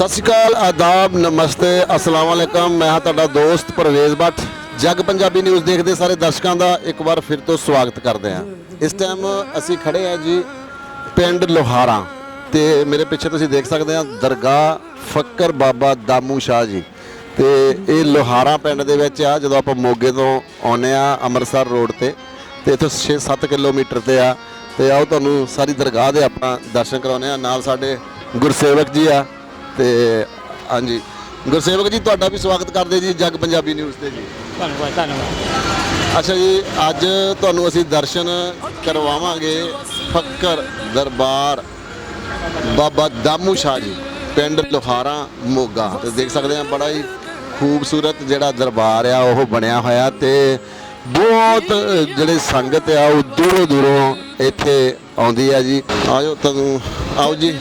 ਸਤਿ ਸ਼੍ਰੀ ਅਕਾਲ, ਆਦਾਬ, ਨਮਸਤੇ, ਅਸਲਾਮ ਵਾਲੇਕਮ ਮੈਂ ਹਾਂ ਤੁਹਾਡਾ ਦੋਸਤ ਪਰਵੇਜ਼ ਭੱਟ। ਜਗ ਪੰਜਾਬੀ ਨਿਊਜ਼ ਦੇਖਦੇ ਸਾਰੇ ਦਰਸ਼ਕਾਂ ਦਾ ਇੱਕ ਵਾਰ ਫਿਰ ਤੋਂ ਸਵਾਗਤ ਕਰਦੇ ਹਾਂ। ਇਸ ਟਾਈਮ ਅਸੀਂ ਖੜੇ ਹਾਂ ਜੀ ਪਿੰਡ ਲੋਹਾਰਾ ਤੇ ਮੇਰੇ ਪਿੱਛੇ ਤੁਸੀਂ ਦੇਖ ਸਕਦੇ ਹੋ ਦਰਗਾਹ ਫੱਕਰ ਬਾਬਾ ਦਾਮੂ ਸ਼ਾਹ ਜੀ। ਤੇ ਇਹ ਲੋਹਾਰਾ ਪਿੰਡ ਦੇ ਵਿੱਚ ਆ, ਜਦੋਂ ਆਪਾਂ ਮੋਗੇ ਤੋਂ ਆਉਂਦੇ ਆ ਅੰਮ੍ਰਿਤਸਰ ਰੋਡ ਤੇ ਤੇ ਇੱਥੋਂ 6-7 ਕਿਲੋਮੀਟਰ ਤੇ ਆ। ਤੇ ਆਓ ਤੁਹਾਨੂੰ ਸਾਰੀ ਦਰਗਾਹ ਦੇ ਆਪਾਂ ਦਰਸ਼ਨ ਕਰਾਉਂਦੇ ਆ ਨਾਲ ਸਾਡੇ ਗੁਰਸੇਵਕ ਜੀ ਆ ਤੇ ਹਾਂਜੀ। ਗੁਰਸੇਵਕ ਜੀ ਤੁਹਾਡਾ ਵੀ ਸਵਾਗਤ ਕਰਦੇ ਜੀ ਜੱਗ ਪੰਜਾਬੀ ਨਿਊਜ਼ ਤੇ ਜੀ। ਧੰਨਵਾਦ ਧੰਨਵਾਦ। ਅੱਛਾ ਜੀ ਅੱਜ ਤੁਹਾਨੂੰ ਅਸੀਂ ਦਰਸ਼ਨ ਕਰਵਾਵਾਂਗੇ ਫੱਕਰ ਦਰਬਾਰ ਬਾਬਾ ਦਾਮੂ ਸ਼ਾਹ ਜੀ ਪਿੰਡ ਲੋਹਾਰਾ ਮੋਗਾ। ਤੇ ਦੇਖ ਸਕਦੇ ਆ ਬੜਾ ਹੀ ਖੂਬਸੂਰਤ ਜਿਹੜਾ ਦਰਬਾਰ ਆ ਉਹ ਬਣਿਆ ਹੋਇਆ ਤੇ ਬਹੁਤ ਜਿਹੜੇ ਸੰਗਤ ਆ ਉਹ ਦੂਰੋਂ ਦੂਰੋਂ ਇੱਥੇ ਆਉਂਦੀ ਆ ਜੀ। ਆਜੋ ਤੁਹਾਨੂੰ ਆਓ ਜੀ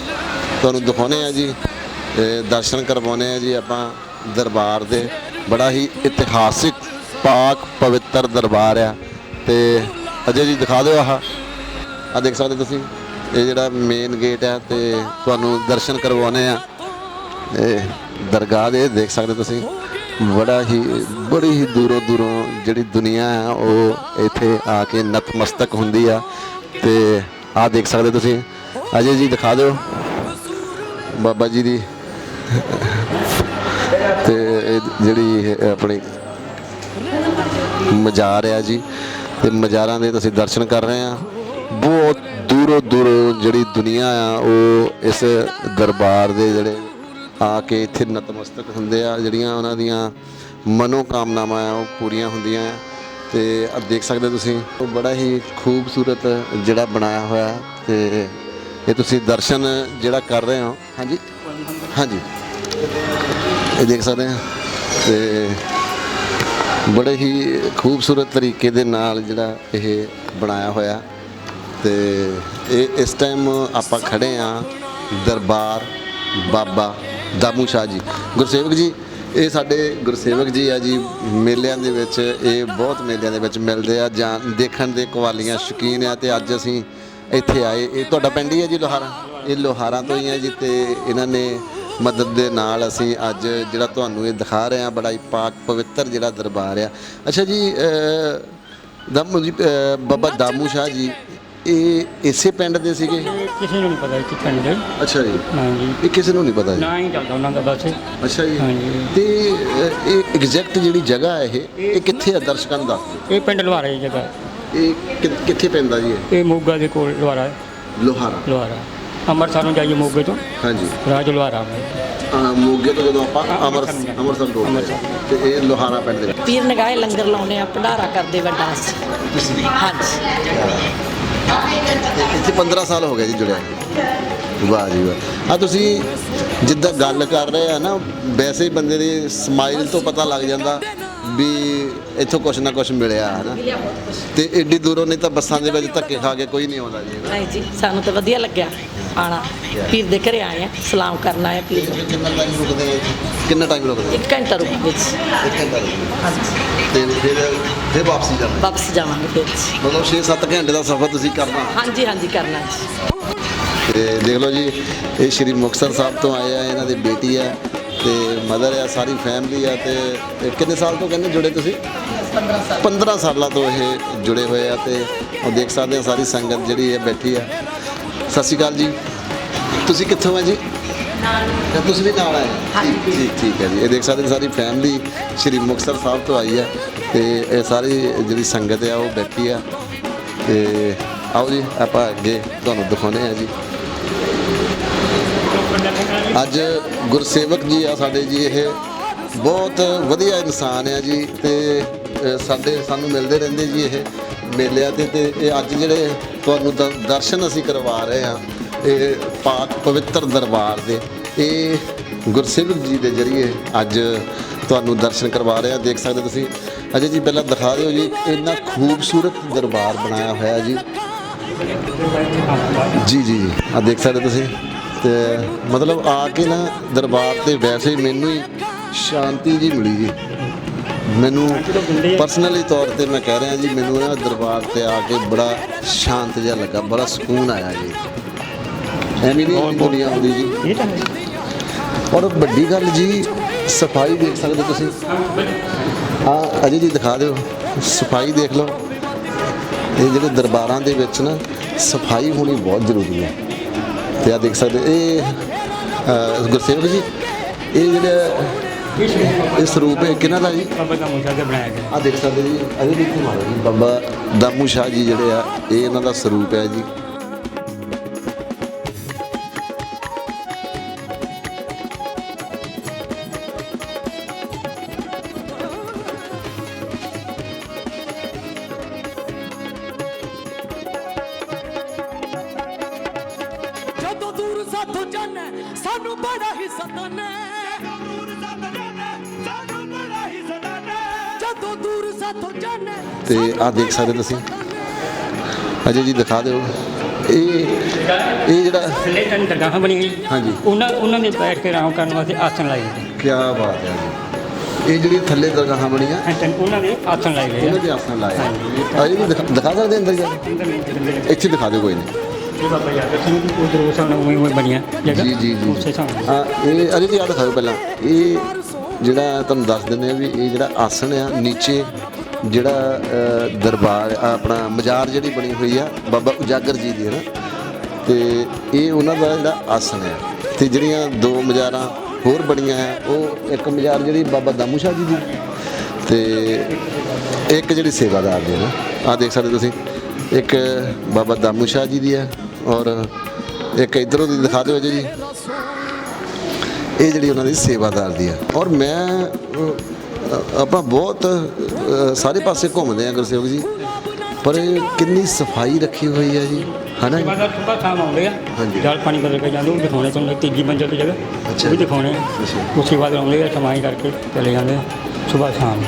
ਤੁਹਾਨੂੰ ਦਿਖਾਉਣੇ ਆ ਜੀ। ਦਰਸ਼ਨ ਕਰਵਾਉਣੇ ਆ ਜੀ ਆਪਾਂ ਦਰਬਾਰ ਦੇ। ਬੜਾ ਹੀ ਇਤਿਹਾਸਿਕ, ਪਾਕ, ਪਵਿੱਤਰ ਦਰਬਾਰ ਆ। ਤੇ ਅਜੇ ਜੀ ਦਿਖਾ ਦਿਓ ਆਹ। ਆ ਦੇਖ ਸਕਦੇ ਤੁਸੀਂ? ਇਹ ਜਿਹੜਾ ਮੇਨ ਗੇਟ ਹੈ ਤੇ ਤੁਹਾਨੂੰ ਦਰਸ਼ਨ ਕਰਵਾਉਣੇ ਆ ਇਹ ਦਰਗਾਹ ਦੇ ਦੇਖ ਸਕਦੇ ਤੁਸੀਂ? ਬੜਾ ਹੀ, ਬੜੀ ਹੀ ਦੂਰੋਂ ਦੂਰੋਂ ਜਿਹੜੀ ਦੁਨੀਆ ਆ, ਉਹ ਇੱਥੇ ਆ ਕੇ ਨਤਮਸਤਕ ਹੁੰਦੀ ਆ। ਤੇ ਆ ਦੇਖ ਸਕਦੇ ਤੁਸੀਂ? ਅਜੇ ਜੀ ਦਿਖਾ ਦਿਓ। ਬਾਬਾ ਜੀ ਦੀ ਤੇ ਇਹ ਜਿਹੜੀ ਇਹ ਆਪਣੀ ਮਜ਼ਾਰ ਆ ਜੀ, ਤੇ ਮਜ਼ਾਰਾਂ ਦੇ ਤੁਸੀਂ ਦਰਸ਼ਨ ਕਰ ਰਹੇ ਆ ਬਹੁਤ ਦੂਰੋਂ ਦੂਰੋਂ ਜਿਹੜੀ ਦੁਨੀਆ ਆ, ਉਹ ਇਸ ਦਰਬਾਰ ਦੇ ਜਿਹੜੇ ਆ ਕੇ ਇੱਥੇ ਨਤਮਸਤਕ ਹੁੰਦੇ ਆ, ਜਿਹੜੀਆਂ ਉਹਨਾਂ ਦੀਆਂ ਮਨੋ ਕਾਮਨਾਵਾਂ ਆ, ਉਹ ਪੂਰੀਆਂ ਹੁੰਦੀਆਂ ਆ। ਤੇ ਆ ਦੇਖ ਸਕਦੇ ਤੁਸੀਂ, ਉਹ ਬੜਾ ਹੀ ਖੂਬਸੂਰਤ ਜਿਹੜਾ ਬਣਾਇਆ ਹੋਇਆ ਤੇ ਇਹ ਤੁਸੀਂ ਦਰਸ਼ਨ ਜਿਹੜਾ ਕਰ ਰਹੇ ਹੋ। ਹਾਂਜੀ? ਹਾਂਜੀ। ਇਹ ਦੇਖ ਸਕਦੇ ਆ ਤੇ ਬੜੇ ਹੀ ਖੂਬਸੂਰਤ ਤਰੀਕੇ ਦੇ ਨਾਲ ਜਿਹੜਾ ਇਹ ਬਣਾਇਆ ਹੋਇਆ। ਤੇ ਇਹ ਇਸ ਟਾਈਮ ਆਪਾਂ ਖੜੇ ਆ ਦਰਬਾਰ ਬਾਬਾ ਦਾਮੂ ਸ਼ਾਹ ਜੀ। ਗੁਰਸੇਵਕ ਜੀ, ਇਹ ਸਾਡੇ ਗੁਰਸੇਵਕ ਜੀ ਆ ਜੀ। ਮੇਲਿਆਂ ਦੇ ਵਿੱਚ ਇਹ ਬਹੁਤ ਮੇਲਿਆਂ ਦੇ ਵਿੱਚ ਮਿਲਦੇ ਆ। ਜਾਂ ਦੇਖਣ ਦੇ ਕਵਾਲੀਆਂ ਸ਼ੌਕੀਨ ਆ ਤੇ ਅੱਜ ਅਸੀਂ ਇੱਥੇ ਆਏ। ਇਹ ਤੁਹਾਡਾ ਪਿੰਡ ਹੀ ਹੈ ਜੀ ਲੋਹਾਰਾ? ਇਹ ਲੋਹਾਰਾ ਤੋਂ ਹੀ ਹੈ ਜੀ ਤੇ ਇਹਨਾਂ ਨੇ ਮਦਦ ਦੇ ਨਾਲ ਅਸੀਂ ਅੱਜ ਜਿਹੜਾ ਤੁਹਾਨੂੰ ਇਹ ਦਿਖਾ ਰਹੇ ਹਾਂ ਬੜਾ ਹੀ ਪਾਕ ਪਵਿੱਤਰ ਜਿਹੜਾ ਦਰਬਾਰ ਆ। ਅੱਛਾ ਜੀ ਦਾਮੂ ਜੀ ਬਾਬਾ ਦਾਮੂ ਸ਼ਾਹ ਜੀ ਇਹ ਇਸੇ ਪਿੰਡ ਦੇ ਸੀਗੇ? ਕਿਸੇ ਨੂੰ ਨਹੀਂ ਪਤਾ ਕਿ ਪਿੰਡ ਦੇ ਅੱਛਾ ਜੀ। ਹਾਂਜੀ ਇਹ ਕਿਸੇ ਨੂੰ ਨਹੀਂ ਪਤਾ ਜੀ? ਨਾ ਹੀ ਚੱਲਦਾ ਉਹਨਾਂ ਦਾ ਬਸ। ਅੱਛਾ ਜੀ। ਹਾਂਜੀ। ਤੇ ਇਹ ਐਗਜ਼ੈਕਟ ਜਿਹੜੀ ਜਗ੍ਹਾ ਹੈ ਇਹ ਇਹ ਕਿੱਥੇ ਆ ਦਰਸ਼ਕਾਂ ਦਿਓ ਇਹ ਪਿੰਡ ਲਵਾਰਾ ਦੀ ਜਗ੍ਹਾ। ਇਹ ਕਿੱਥੇ ਪੈਂਦਾ ਜੀ ਇਹ? ਇਹ ਮੋਗਾ ਦੇ ਕੋਲ ਲਵਾਰਾ ਹੈ, ਲੋਹਾਰਾ। ਲਵਾਰਾ ਅੰਮ੍ਰਿਤਸਰ ਨੂੰ ਜਾਈਏ ਮੋਗੇ ਤੋਂ। ਹਾਂਜੀ। ਰਾਜ ਲਵਾਰਾ ਅਹ, ਮੋਗੇ ਤੋਂ ਜਦੋਂ ਆਪਾਂ ਹਾਂ, ਅੰਮ੍ਰਿਤ ਅੰਮ੍ਰਿਤਸਰ ਅੰਮ੍ਰਿਤਸਰ ਰੋਡ ਤੇ ਤੇ ਇਹ ਲੋਹਾਰਾ ਪਿੰਡ ਦੇ ਵਿੱਚ। ਪੀਰ ਨਗਾਏ ਲੰਗਰ ਲਾਉਨੇ ਆ ਭੰਡਾਰਾ ਕਰਦੇ ਵੱਡਾ ਅਸੀਂ। ਹਾਂਜੀ। ਇੱਥੇ 15 ਸਾਲ ਹੋ ਗਏ ਜੀ ਜੁੜਿਆ ਵਾਹ ਜੀ ਵਾਹ। ਆ ਤੁਸੀਂ ਜਿੱਦਾਂ ਗੱਲ ਕਰ ਰਹੇ ਆ ਨਾ ਵੈਸੇ ਹੀ ਬੰਦੇ ਦੀ ਸਮਾਈਲ ਤੋਂ ਪਤਾ ਲੱਗ ਜਾਂਦਾ ਵੀ ਇੱਥੋਂ ਕੁਛ ਨਾ ਕੁਛ ਮਿਲਿਆ ਹੈ ਨਾ। ਤੇ ਏਡੀ ਦੂਰੋਂ ਨਹੀਂ ਤਾਂ ਬੱਸਾਂ ਦੇ ਵਿੱਚ ਧੱਕੇ ਖਾ ਕੇ ਕੋਈ ਨਹੀਂ ਆਉਂਦਾ ਜੀ। ਨਹੀਂ ਜੀ ਸਾਨੂੰ ਤਾਂ ਵਧੀਆ ਲੱਗਿਆ। ਆਣਾ। ਪੀਰ ਦੇ ਘਰੇ ਆਏ ਆ ਸਲਾਮ ਕਰਨ ਆਏ ਆ ਪੀਰ ਨੂੰ। ਕਿੰਨਾ ਟਾਈਮ ਰੁਕਦੇ ਆ ਕਿੰਨਾ ਟਾਈਮ ਰੁਕਦੇ ਇੱਕ ਘੰਟਾ ਰੁਕ ਵਿੱਚ। ਇੱਕ ਘੰਟਾ ਤੇ ਫਿਰ ਫਿਰ ਵਾਪਸੀ ਜਾਣਾ? ਵਾਪਸ ਜਾਵਾਂਗੇ ਫਿਰ। ਮਤਲਬ 6-7 ਘੰਟੇ ਦਾ ਸਫ਼ਰ ਤੁਸੀਂ ਕਰਨਾ? ਹਾਂਜੀ ਹਾਂਜੀ ਕਰਨਾ ਜੀ। ਤੇ ਦੇਖ ਲਓ ਜੀ ਇਹ ਸ਼੍ਰੀ ਮੁਕਤਸਰ ਸਾਹਿਬ ਤੋਂ ਆਏ ਆ ਇਹਨਾਂ ਦੀ ਬੇਟੀ ਆ ਤੇ ਮਦਰ ਆ ਸਾਰੀ ਫੈਮਿਲੀ ਆ ਤੇ ਤੇ ਕਿੰਨੇ ਸਾਲ ਤੋਂ ਕਹਿੰਦੇ ਜੁੜੇ ਤੁਸੀਂ? 15 ਸਾਲ। 15 ਸਾਲਾਂ ਤੋਂ ਇਹ ਜੁੜੇ ਹੋਏ ਆ ਤੇ ਉਹ ਦੇਖ ਸਕਦੇ ਆ ਸਾਰੀ ਸੰਗਤ ਜਿਹੜੀ ਹੈ ਬੈਠੀ ਆ। ਸਤਿ ਸ਼੍ਰੀ ਅਕਾਲ ਜੀ। ਤੁਸੀਂ ਕਿੱਥੋਂ ਆ ਜੀ? ਤੇ ਤੁਸੀਂ ਵੀ ਨਾਲ ਆਏ ਠੀਕ ਠੀਕ ਠੀਕ ਹੈ ਜੀ। ਇਹ ਦੇਖ ਸਕਦੇ ਸਾਰੀ ਫੈਮਿਲੀ ਸ਼੍ਰੀ ਮੁਕਤਸਰ ਸਾਹਿਬ ਤੋਂ ਆਈ ਆ ਤੇ ਇਹ ਸਾਰੀ ਜਿਹੜੀ ਸੰਗਤ ਆ ਉਹ ਬੈਠੀ ਆ। ਤੇ ਆਓ ਜੀ ਆਪਾਂ ਅੱਗੇ ਤੁਹਾਨੂੰ ਦਿਖਾਉਂਦੇ ਆ ਜੀ। ਅੱਜ ਗੁਰਸੇਵਕ ਜੀ ਆ ਸਾਡੇ ਜੀ ਇਹ ਬਹੁਤ ਵਧੀਆ ਇਨਸਾਨ ਆ ਜੀ ਤੇ ਸਾਡੇ ਸਾਨੂੰ ਮਿਲਦੇ ਰਹਿੰਦੇ ਜੀ ਇਹ। ਮੇਲਿਆਂ ਤੇ ਤੇ ਇਹ ਅੱਜ ਜਿਹੜੇ ਤੁਹਾਨੂੰ ਦ- ਦਰਸ਼ਨ ਅਸੀਂ ਕਰਵਾ ਰਹੇ ਹਾਂ, ਇਹ ਪਾਕ ਪਵਿੱਤਰ ਦਰਬਾਰ ਦੇ, ਇਹ ਗੁਰਸੇਵਕ ਜੀ ਦੇ ਜਰੀਏ ਅੱਜ ਤੁਹਾਨੂੰ ਦਰਸ਼ਨ ਕਰਵਾ ਰਹੇ ਆ ਦੇਖ ਸਕਦੇ ਤੁਸੀਂ। ਅਜੇ ਜੀ ਪਹਿਲਾਂ ਦਿਖਾ ਦਿਓ ਜੀ, ਇੰਨਾ ਖੂਬਸੂਰਤ ਦਰਬਾਰ ਬਣਾਇਆ ਹੋਇਆ ਜੀ। ਜੀ ਜੀ ਜੀ ਆ ਦੇਖ ਸਕਦੇ ਤੁਸੀਂ, ਤੇ ਮਤਲਬ ਆ ਕੇ ਨਾ ਦਰਬਾਰ ਤੇ ਵੈਸੇ ਹੀ ਮੈਨੂੰ ਹੀ ਸ਼ਾਂਤੀ ਜੀ ਮਿਲੀ ਜੀ। ਮੈਨੂੰ ਪਰਸਨਲੀ ਤੌਰ ਤੇ ਮੈਂ ਕਹਿ ਰਿਹਾ ਜੀ ਮੈਨੂੰ ਨਾ ਦਰਬਾਰ ਤੇ ਆ ਕੇ ਬੜਾ ਸ਼ਾਂਤ ਜਿਹਾ ਲੱਗਾ ਬੜਾ ਸਕੂਨ ਆਇਆ ਜੀ। ਐਵੇਂ ਨਹੀਂ ਦੁਨੀਆ ਆਉਂਦੀ ਜੀ। ਇਹ ਤਾਂ ਹੈ। ਔਰ ਵੱਡੀ ਗੱਲ ਜੀ ਸਫ਼ਾਈ ਦੇਖ ਸਕਦੇ ਤੁਸੀਂ। ਹਾਂ ਅਜੇ ਜੀ ਦਿਖਾ ਦਿਓ ਸਫ਼ਾਈ ਦੇਖ ਲਓ। ਇਹ ਜਿਹੜੇ ਦਰਬਾਰਾਂ ਦੇ ਵਿੱਚ ਨਾ ਸਫ਼ਾਈ ਹੋਣੀ ਬਹੁਤ ਜ਼ਰੂਰੀ ਹੈ। ਤੇ ਆ ਦੇਖ ਸਕਦੇ ਇਹ ਗੁਰਸੇਵਕ ਜੀ ਇਹ ਜਿਹੜਾ ਇਹ ਸਰੂਪ ਹੈ ਕਿਹਨਾਂ ਦਾ ਜੀ? ਬਾਬਾ ਦਾ ਮੁੰਡਾ ਕੇ ਬਣਾਇਆ ਗਿਆ। ਆ ਦੇਖ ਸਕਦੇ ਜੀ ਅਜੇ ਇੱਥੇ ਮਾਰੋ ਜੀ ਬਾਬਾ ਦਾਮੂ ਸ਼ਾਹ ਜੀ ਜਿਹੜੇ ਆ ਇਹ ਇਹਨਾਂ ਦਾ ਸਰੂਪ ਹੈ ਜੀ। ਆ ਦੇਖ ਸਕਦੇ ਤੁਸੀਂ। ਅਜੇ ਜੀ ਦਿਖਾ ਦਿਓ। ਇਹ ਇਹ ਜਿਹੜਾ ਥੱਲੇ ਦਰਗਾਹਾਂ ਬਣੀ ਹੋਈ ਹਾਂਜੀ। ਉਹਨਾਂ ਉਹਨਾਂ ਦੇ ਬੈਠ ਕੇ ਆਰਾਮ ਕਰਨ ਵਾਸਤੇ ਆਸਣ ਲਾਏ ਗਏ। ਕੀ ਬਾਤ ਹੈ ਜੀ। ਇਹ ਜਿਹੜੀ ਥੱਲੇ ਦਰਗਾਹਾਂ ਬਣੀਆਂ ਉਹਨਾਂ ਦੇ ਆਸਣ ਲਾਏ ਗਏ ਉਹਨਾਂ। ਦੇ ਆਸਣ ਲਾਏ ਅਜੇ ਜੀ ਦਿਖਾ ਦਿਖਾ ਸਕਦੇ ਅੰਦਰ ਜਾ। ਇੱਥੇ ਦਿਖਾ ਦਿਓ ਕੋਈ ਨਹੀਂ। ਯਾਦ ਜੀ ਜੀ ਜੀ। ਹਾਂ ਇਹ ਅਜੇ ਪਹਿਲਾਂ। ਇਹ ਜਿਹੜਾ ਤੁਹਾਨੂੰ ਦੱਸ ਦਿੰਦੇ ਆ ਵੀ ਇਹ ਜਿਹੜਾ ਆਸਣ ਆ ਨੀਚੇ ਜਿਹੜਾ ਦਰਬਾਰ ਆਪਣਾ ਮਜ਼ਾਰ ਜਿਹੜੀ ਬਣੀ ਹੋਈ ਆ, ਬਾਬਾ ਉਜਾਗਰ ਜੀ ਦੀ ਹੈ ਨਾ, ਤੇ ਇਹ ਉਹਨਾਂ ਦਾ ਜਿਹੜਾ ਆਸਣ ਹੈ। ਤੇ ਜਿਹੜੀਆਂ ਦੋ ਮਜ਼ਾਰਾਂ ਹੋਰ ਬਣੀਆਂ ਹੈ, ਉਹ ਇੱਕ ਮਜ਼ਾਰ ਜਿਹੜੀ ਬਾਬਾ ਦਾਮੂ ਸ਼ਾਹ ਜੀ ਦੀ। ਤੇ ਇੱਕ ਜਿਹੜੀ ਸੇਵਾਦਾਰ ਦੀ ਹੈ ਨਾ ਆ ਦੇਖ ਸਕਦੇ ਤੁਸੀਂ, ਇੱਕ ਬਾਬਾ ਦਾਮੂ ਸ਼ਾਹ ਜੀ ਦੀ ਹੈ ਔਰ ਇੱਕ ਇਧਰੋਂ ਦੀ ਦਿਖਾ ਦਿਓ ਜੀ। ਇਹ ਜਿਹੜੀ ਉਹਨਾਂ ਦੀ ਸੇਵਾਦਾਰ ਦੀ ਹੈ। ਔਰ ਮੈਂ ਆਪਾਂ ਬਹੁਤ ਸਾਰੇ ਪਾਸੇ ਘੁੰਮਦੇ ਆ ਗੁਰਸੇਵਕ ਜੀ ਪਰ ਇਹ ਕਿੰਨੀ ਸਫ਼ਾਈ ਰੱਖੀ ਹੋਈ ਹੈ ਜੀ ਹਨਾ ਜੀ? ਸੇਵਾਦਾਰ ਸੁਬਾ ਸ਼ਾਮ ਆਉਂਦੇ ਆ ਹਾਂਜੀ। ਜਲ ਪਾਣੀ ਬਦਲ ਕੇ ਜਾਂਦੇ ਉਹ ਦਿਖਾਉਣੇ ਤੁਹਾਨੂੰ ਤੀਜੀ ਮੰਜ਼ਲ ਦੀ ਜਗ੍ਹਾ ਅੱਛਾ ਉਹ ਵੀ ਜੀ। ਦਿਖਾਉਣੇ ਅੱਛਾ। ਉਸੇ ਬਾਅਦ ਆਉਂਦੇ ਆ ਸਮਾਈ ਕਰਕੇ ਚਲੇ ਜਾਂਦੇ ਆ ਸੁਬਾ ਸ਼ਾਮ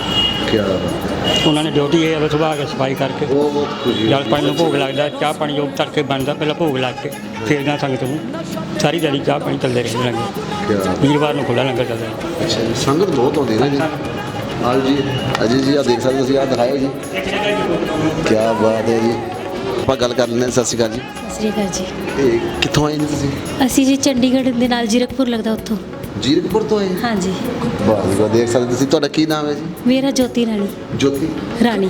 ਕਿਆ ਬਾਤ ਉਹਨਾਂ ਨੇ ਡਿਊਟੀ ਇਹ ਹੈ ਸੁਬਾ ਆ ਕੇ ਸਫ਼ਾਈ ਕਰਕੇ ਹੈ। ਉਹ ਬਹੁਤ ਖੁਸ਼ੀ ਜਲ ਪਾਣੀ ਨੂੰ ਭੋਗ ਲੱਗਦਾ ਚਾਹ ਪਾਣੀ ਜੋ ਤੜਕੇ ਬਣਦਾ ਪਹਿਲਾਂ ਭੋਗ ਲੱਗ ਕੇ ਫਿਰ ਗਾਂ ਸੰਗਤ ਨੂੰ ਸਾਰੀ ਦਿਹਾੜੀ ਚਾਹ ਪਾਣੀ ਚੱਲਦੇ ਰਹਿੰਦੇ ਲੰਗਰ ਕਿਆ ਵੀਰਵਾਰ ਨੂੰ ਖੁੱਲ੍ਹਾ ਲੰਗਰ ਚੱਲਦਾ ਹੈ। ਅੱਛਾ ਜੀ ਸੰਗਤ ਬਹੁਤ ਆਉਂਦੀ ਹੈ ਨਾ ਜੀ ਆਲ ਜੀ ਅਜੇ ਜੀ ਆ ਦੇਖ ਸਕਦੇ ਤੁਸੀਂ ਆ ਦਿਖਾਓ ਜੀ ਕੀ ਬਾਤ ਹੈ ਜੀ ਆਪਾਂ ਗੱਲ ਕਰ ਲੈਂਦੇ ਹਾਂ ਸਤਿ ਸ਼੍ਰੀ ਅਕਾਲ ਜੀ ਸਤਿ ਸ੍ਰੀ ਅਕਾਲ ਜੀ ਇਹ ਕਿੱਥੋਂ ਆਏ ਨੇ ਤੁਸੀਂ ਅਸੀਂ ਜੀ ਚੰਡੀਗੜ੍ਹ ਦੇ ਨਾਲ ਜੀਰਕਪੁਰ ਲੱਗਦਾ ਉੱਥੋਂ ਜੀਰਕਪੁਰ ਤੋਂ ਆਏ ਹਾਂਜੀ ਵਾਹ ਜੀ ਵਾਹ ਦੇਖ ਸਕਦੇ ਤੁਸੀਂ ਤੁਹਾਡਾ ਕੀ ਨਾਮ ਹੈ ਜੀ ਮੇਰਾ ਜੋਤੀ ਰਾਣੀ ਜੋਤੀ ਰਾਣੀ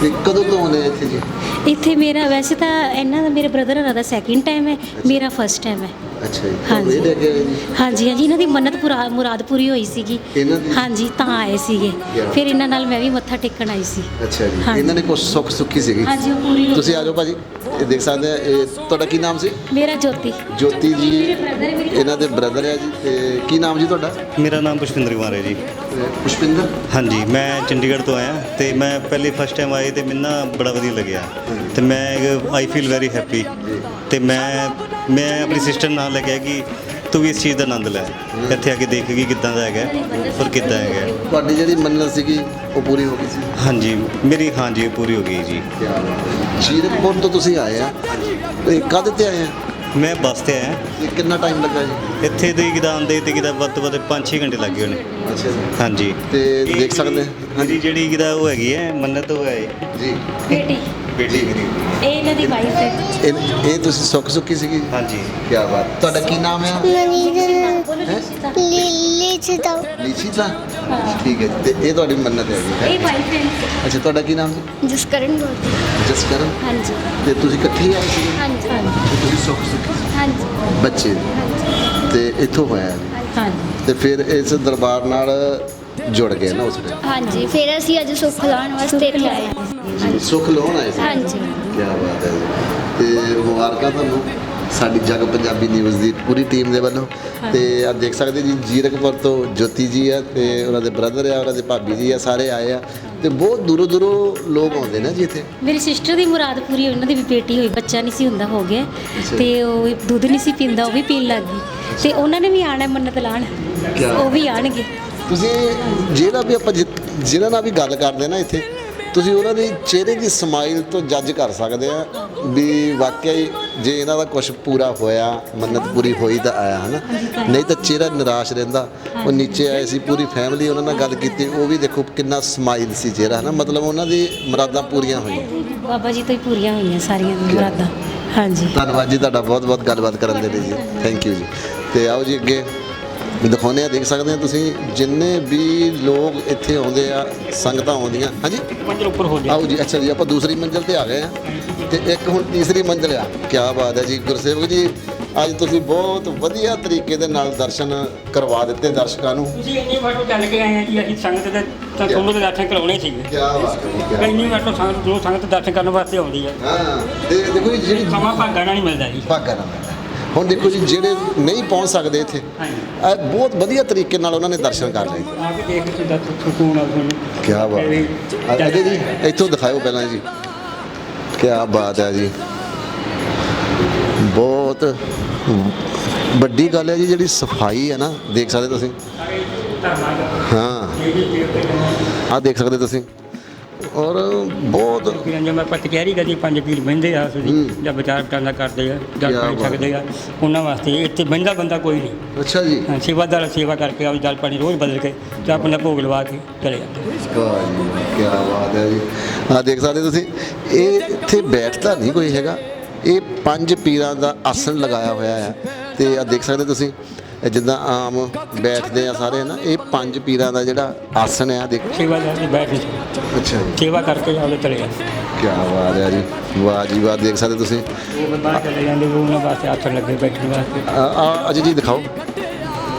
ਤੇ ਕਦੋਂ ਤੋਂ ਆਉਂਦੇ ਆ ਇੱਥੇ ਜੀ ਇੱਥੇ ਮੇਰਾ ਵੈਸੇ ਤਾਂ ਇਹਨਾਂ ਦਾ ਮੇਰੇ ਬ੍ਰਦਰ ਦਾ ਸੈਕਿੰਡ ਟਾਈਮ ਹੈ ਮੇਰਾ ਫਸਟ ਟਾਈਮ ਹੈ ਅੱਛਾ ਜੀ ਹਾਂਜੀ। ਆਏ ਜੀ ਹਾਂਜੀ ਹਾਂਜੀ ਇਹਨਾਂ ਦੀ ਮੰਨਤ ਪੁਰਾ ਮੁਰਾਦ ਪੂਰੀ ਹੋਈ ਸੀਗੀ ਇਹਨਾਂ ਦੀ? ਹਾਂਜੀ ਤਾਂ ਆਏ ਸੀਗੇ. ਫਿਰ ਇਹਨਾਂ ਨਾਲ ਮੈਂ ਵੀ ਮੱਥਾ ਟੇਕਣ ਆਈ ਸੀ ਅੱਛਾ ਜੀ ਹਾਂਜੀ। ਇਹਨਾਂ ਨੇ ਕੁਛ ਸੁੱਖ ਸੁੱਖੀ ਸੀਗੀ ਹਾਂਜੀ ਉਹ ਪੂਰੀ ਹੋ ਤੁਸੀਂ ਆ ਜਾਓ ਭਾਜੀ ਇਹ ਦੇਖ ਸਕਦੇ ਆ ਇਹ ਤੁਹਾਡਾ ਕੀ ਨਾਮ ਸੀ? ਮੇਰਾ ਜੋਤੀ। ਜੋਤੀ ਜੀ ਇਹਨਾਂ ਦੇ ਬ੍ਰਦਰ ਹੈ ਜੀ ਤੇ ਕੀ ਨਾਮ ਜੀ ਤੁਹਾਡਾ? ਮੇਰਾ ਨਾਮ ਪੁਸ਼ਪਿੰਦਰ ਕੁਮਾਰ ਹੈ ਜੀ। ਪੁਸ਼ਪਿੰਦਰ? ਹਾਂਜੀ ਮੈਂ ਚੰਡੀਗੜ੍ਹ ਤੋਂ ਆਇਆ ਤੇ ਮੈਂ ਪਹਿਲੀ ਫਸਟ ਟਾਈਮ ਆਏ ਤੇ ਮੈਨੂੰ ਨਾ ਬੜਾ ਵਧੀਆ ਲੱਗਿਆ। ਤੇ ਮੈਂ ਆਈ ਫੀਲ ਵੈਰੀ ਹੈਪੀ ਤੇ ਮੈਂ ਮੈਂ ਆਪਣੀ ਸਿਸਟਰ ਨਾਲ ਲੈ ਕੇ ਆਇਆ ਕਿ ਤੂੰ ਵੀ ਇਸ ਚੀਜ਼ ਦਾ ਆਨੰਦ ਲੈ। ਇੱਥੇ ਆ ਕੇ ਦੇਖੇਗੀ ਕਿੱਦਾਂ ਦਾ ਹੈਗਾ ਔਰ ਕਿੱਦਾਂ ਹੈਗਾ। ਤੁਹਾਡੀ ਜਿਹੜੀ ਮੰਨਤ ਸੀਗੀ ਉਹ ਪੂਰੀ ਹੋ ਗਈ ਸੀ? ਹਾਂਜੀ ਮੇਰੀ ਹਾਂਜੀ ਇਹ ਪੂਰੀ ਹੋ ਗਈ ਜੀ। ਜੀਰਕਪੁਰ ਤੋਂ ਤੁਸੀਂ ਆਏ ਆ। ਤੇ ਕਦ ਤੇ ਆਏ ਆ? ਮੈਂ ਬੱਸ ਤੇ ਆਇਆ। ਤੇ ਕਿੰਨਾ ਟਾਈਮ ਲੱਗਾ ਜੀ? ਇੱਥੇ ਦੇ ਕਿਦਾ ਆਉਂਦੇ ਤੇ ਕਿਦਾ ਵੱਧ ਤੋਂ ਵੱਧ 5-6 ਘੰਟੇ ਲੱਗ ਗਏ ਹੋਣੇ। ਅੱਛਾ ਹਾਂਜੀ। ਤੇ ਇਹ ਦੇਖ ਸਕਦੇ ਮੇਰੀ ਜਿਹੜੀ ਕਿਦਾ ਉਹ ਹੈਗੀ ਹੈ ਮੰਨਤ ਉਹ ਹੈ। ਜੀ। ਬੇਟੀ। ਬੇਟੀ ਮੇਰੀ। ਇਹ ਇਹਨਾਂ ਦੀ ਵਾਈਫ ਹੈ। ਇਹ ਇਹ ਤੁਸੀਂ ਸੁੱਖ ਸੁੱਖੀ ਸੀਗੀ? ਹਾਂਜੀ। ਕੀ ਬਾਤ। ਤੁਹਾਡਾ ਕੀ ਨਾਮ ਹੈ? ਲਿਲੀ ਚਿਤਾ ਲੀਚੀ ਦਾ ਠੀਕ ਹੈ। ਤੇ ਇਹ ਤੁਹਾਡੀ ਮੰਨਤ ਹੈਗੀ ਹੈ? ਇਹ ਵਾਈਫ ਹੈ। ਅੱਛਾ ਤੁਹਾਡਾ ਕੀ ਨਾਮ ਸੀ ਜਿਸ ਕਰਨ ਬੋਲਦੀ ਜਸਕਰਨ? ਹਾਂਜੀ। ਤੇ ਤੁਸੀਂ ਇਕੱਠੇ ਆਏ ਸੀ? ਹਾਂਜੀ। ਤੇ ਤੁਸੀਂ ਸੁੱਖ ਸੁੱਖੀ ਸੀ? ਹਾਂਜੀ। ਬੱਚੇ। ਤੇ ਇੱਥੋਂ ਹੋਇਆ। ਹਾਂਜੀ। ਤੇ ਫਿਰ ਇਸ ਦਰਬਾਰ ਨਾਲ ਜੁੜ ਗਏ ਨਾ ਉਸ ਨੇ ਹਾਂਜੀ ਫਿਰ ਅਸੀਂ ਅੱਜ ਸੁੱਖ ਲਾਉਣ ਵਾਸਤੇ ਇੱਥੇ ਆਏ ਹਾਂ। ਸੁੱਖ ਲਾਉਣ ਆਏ ਸੀ? ਹਾਂਜੀ। ਕੀ ਬਾਤ ਹੈ ਜੀ। ਤੇ ਮੁਬਾਰਕਾਂ ਤੁਹਾਨੂੰ ਸਾਡੀ ਜਗ ਪੰਜਾਬੀ ਨਿਊਜ਼ ਦੀ ਪੂਰੀ ਟੀਮ ਦੇ ਵੱਲੋਂ। ਤੇ ਆ ਦੇਖ ਸਕਦੇ ਜੀ ਜੀਰਕਪੁਰ ਤੋਂ ਜੋਤੀ ਜੀ ਆ ਤੇ ਉਹਨਾਂ ਦੇ ਬ੍ਰਦਰ ਆ ਉਹਨਾਂ ਦੇ ਭਾਬੀ ਜੀ ਆ ਸਾਰੇ ਆਏ ਆ। ਤੇ ਬਹੁਤ ਦੂਰੋਂ ਦੂਰੋਂ ਲੋਕ ਆਉਂਦੇ ਨੇ ਜੀ ਇੱਥੇ। ਮੇਰੀ ਸਿਸਟਰ ਦੀ ਮੁਰਾਦ ਪੂਰੀ ਹੋਈ ਉਹਨਾਂ ਦੀ ਵੀ ਬੇਟੀ ਹੋਈ ਬੱਚਾ ਨਹੀਂ ਸੀ ਹੁੰਦਾ ਹੋ ਗਿਆ। ਤੇ ਉਹ ਦੁੱਧ ਨਹੀਂ ਸੀ ਪੀਂਦਾ ਉਹ ਵੀ ਪੀਣ ਲੱਗ ਗਈ। ਤੇ ਉਹਨਾਂ ਨੇ ਵੀ ਆਣਾ ਮੰਨਤ ਲਾਣ? ਉਹ ਵੀ ਆਣਗੇ। ਤੁਸੀਂ ਜਿਹੜਾ ਵੀ ਆਪਾਂ ਜਿ- ਜਿਹਨਾਂ ਨਾਲ ਵੀ ਗੱਲ ਕਰਦੇ ਨਾ ਇੱਥੇ ਤੁਸੀਂ ਉਹਨਾਂ ਦੇ ਚਿਹਰੇ ਦੀ ਸਮਾਈਲ ਤੋਂ ਜੱਜ ਕਰ ਸਕਦੇ ਆ ਵੀ ਵਾਕਿਆ ਹੀ ਜੇ ਇਹਨਾਂ ਦਾ ਕੁਝ ਪੂਰਾ ਹੋਇਆ ਮੰਨਤ ਪੂਰੀ ਹੋਈ ਤਾਂ ਆਇਆ ਹਨਾ? ਨਹੀਂ ਤਾਂ ਚਿਹਰਾ ਨਿਰਾਸ਼ ਰਹਿੰਦਾ ਉਹ ਨੀਚੇ ਆਏ ਸੀ ਪੂਰੀ ਫੈਮਿਲੀ ਉਹਨਾਂ ਨਾਲ ਗੱਲ ਕੀਤੀ ਉਹ ਵੀ ਦੇਖੋ ਕਿੰਨਾ ਸਮਾਈਲ ਸੀ ਚਿਹਰਾ ਹਨਾ? ਮਤਲਬ ਉਹਨਾਂ ਦੀ ਮੁਰਾਦਾਂ ਪੂਰੀਆਂ ਹੋਈਆਂ। ਬਾਬਾ ਜੀ ਤੋਂ ਹੀ ਪੂਰੀਆਂ ਹੋਈਆਂ ਸਾਰੀਆਂ ਮੁਰਾਦਾਂ। ਹਾਂਜੀ। ਧੰਨਵਾਦ ਜੀ ਤੁਹਾਡਾ ਬਹੁਤ ਬਹੁਤ ਗੱਲਬਾਤ ਕਰਨ ਦੇ ਲਈ ਜੀ। ਥੈਂਕ ਯੂ ਜੀ। ਤੇ ਆਓ ਜੀ ਅੱਗੇ। ਵੀ ਦਿਖਾਉਂਦੇ ਆ ਦੇਖ ਸਕਦੇ ਆ ਤੁਸੀਂ ਜਿੰਨੇ ਵੀ ਲੋਕ ਇੱਥੇ ਆਉਂਦੇ ਆ ਸੰਗਤਾਂ ਆਉਂਦੀਆਂ ਹਾਂਜੀ? ਮੰਜ਼ਲ ਉੱਪਰ ਹੋ ਜਾ ਆਓ ਜੀ ਅੱਛਾ ਜੀ ਆਪਾਂ ਦੂਸਰੀ ਮੰਜ਼ਿਲ ਤੇ ਆ ਗਏ ਆ। ਤੇ ਇੱਕ ਹੁਣ ਤੀਸਰੀ ਮੰਜ਼ਿਲ ਆ। ਕੀ ਬਾਤ ਹੈ ਜੀ ਗੁਰਸੇਵਕ ਜੀ ਅੱਜ ਤੁਸੀਂ ਬਹੁਤ ਵਧੀਆ ਤਰੀਕੇ ਦੇ ਨਾਲ ਦਰਸ਼ਨ ਕਰਵਾ ਦਿੱਤੇ ਦਰਸ਼ਕਾਂ ਨੂੰ। ਤੁਸੀਂ ਇੰਨੀ ਵਾਟੋ ਚੱਲ ਕੇ ਆਏ ਆ ਜੀ ਅਸੀਂ ਸੰਗਤ ਦੇ ਤਾਂ ਤੁਹਾਨੂੰ ਦੇ ਦਰਸ਼ਨ ਕਰਾਉਣੇ ਸੀਗੇ। ਕੀ ਬਾਤ ਹੈ ਇੰਨੀ ਵਾਟੋ ਸੰਗਤ ਜੋ ਸੰਗਤ ਦਰਸ਼ਨ ਕਰਨ ਵਾਸਤੇ ਆਉਂਦੀ ਆ। ਹਾਂ ਤੇ ਦੇਖੋ ਜੀ ਜਿਹੜੀ ਸਮਾਂ ਭਾਗਾਂ ਨਾਲ ਨਹੀਂ ਮਿਲਦਾ ਜੀ। ਭਾਗਾ ਨਾਲ। ਹੁਣ ਦੇਖੋ ਜੀ ਜਿਹੜੇ ਨਹੀਂ ਪਹੁੰਚ ਸਕਦੇ ਇੱਥੇ ਇਹ ਬਹੁਤ ਵਧੀਆ ਤਰੀਕੇ ਨਾਲ ਉਹਨਾਂ ਨੇ ਦਰਸ਼ਨ ਕਰ ਲਏ। ਆ ਕੇ ਦੇਖ ਕੇ ਦੱਸ ਸਕੂਨ ਆ ਤੁਹਾਨੂੰ। ਕੀ ਬਾਤ ਅਜੇ ਜੀ ਇੱਥੋਂ ਦਿਖਾਓ ਪਹਿਲਾਂ ਜੀ। ਕੀ ਬਾਤ ਹੈ ਜੀ। ਬਹੁਤ ਵੱਡੀ ਗੱਲ ਹੈ ਜੀ ਜਿਹੜੀ ਸਫ਼ਾਈ ਹੈ ਨਾ ਦੇਖ ਸਕਦੇ ਤੁਸੀਂ। ਹਾਂ। ਆ ਦੇਖ ਸਕਦੇ ਤੁਸੀਂ। ਔਰ ਬਹੁਤ ਪੀਰਾਂ ਜਿਵੇਂ ਆਪਾਂ ਕਚਹਿਰੀ ਕਦੀ ਪੰਜ ਪੀਰ ਬਹਿੰਦੇ ਆ ਤੁਸੀਂ ਜਾਂ ਵਿਚਾਰ ਵਟਾਂਦਰਾ ਕਰਦੇ ਆ ਜਾਂ ਕਿਆ ਪਾਣੀ ਬਾਤ। ਛਕਦੇ ਆ ਉਹਨਾਂ ਵਾਸਤੇ ਇੱਥੇ ਬਹਿੰਦਾ ਬੰਦਾ ਕੋਈ ਨਹੀਂ। ਅੱਛਾ ਜੀ। ਹਾਂ, ਸੇਵਾਦਾਰ ਸੇਵਾ ਕਰਕੇ ਆਪਦੀ ਜਲ ਪਾਣੀ ਰੋਜ਼ ਬਦਲ ਕੇ ਚਾਹ ਆਪਣਾ ਭੋਗ ਲਵਾ ਕੇ ਚਲੇ ਜਾਂਦੇ ਕੀ ਬਾਤ ਹੈ ਜੀ। ਆ ਦੇਖ ਸਕਦੇ ਤੁਸੀਂ ਇਹ ਇੱਥੇ ਬੈਠਦਾ ਨਹੀਂ ਕੋਈ ਹੈਗਾ। ਇਹ ਪੰਜ ਪੀਰਾਂ ਦਾ ਆਸਣ ਲਗਾਇਆ ਹੋਇਆ ਹੈ। ਤੇ ਆ ਦੇਖ ਸਕਦੇ ਤੁਸੀਂ ਜਿੱਦਾਂ ਆਮ ਬੈਠਦੇ ਆ ਸਾਰੇ ਨਾ ਇਹ ਪੰਜ ਪੀਰਾਂ ਦਾ ਜਿਹੜਾ ਆਸਣ ਆ ਦੇਖ। ਸੇਵਾਦਾਰ ਦੀ ਬੈਠ ਸਕਦੇ। ਅੱਛਾ ਜੀ। ਸੇਵਾ ਕਰਕੇ ਆਪਦੇ ਚਲੇ ਜਾਂਦੇ ਕੀ ਬਾਤ ਹੈ ਜੀ। ਵਾਹ ਜੀ ਵਾਹ ਦੇਖ ਸਕਦੇ ਤੁਸੀਂ। ਉਹ ਬਾਹਰ ਚਲੇ ਜਾਂਦੇ ਉਹ ਉਹਨਾਂ ਵਾਸਤੇ ਆਸਣ ਲੱਗੇ ਬੈਠਣ ਵਾਸਤੇ। ਆ ਆ ਅਜੇ ਜੀ ਦਿਖਾਓ।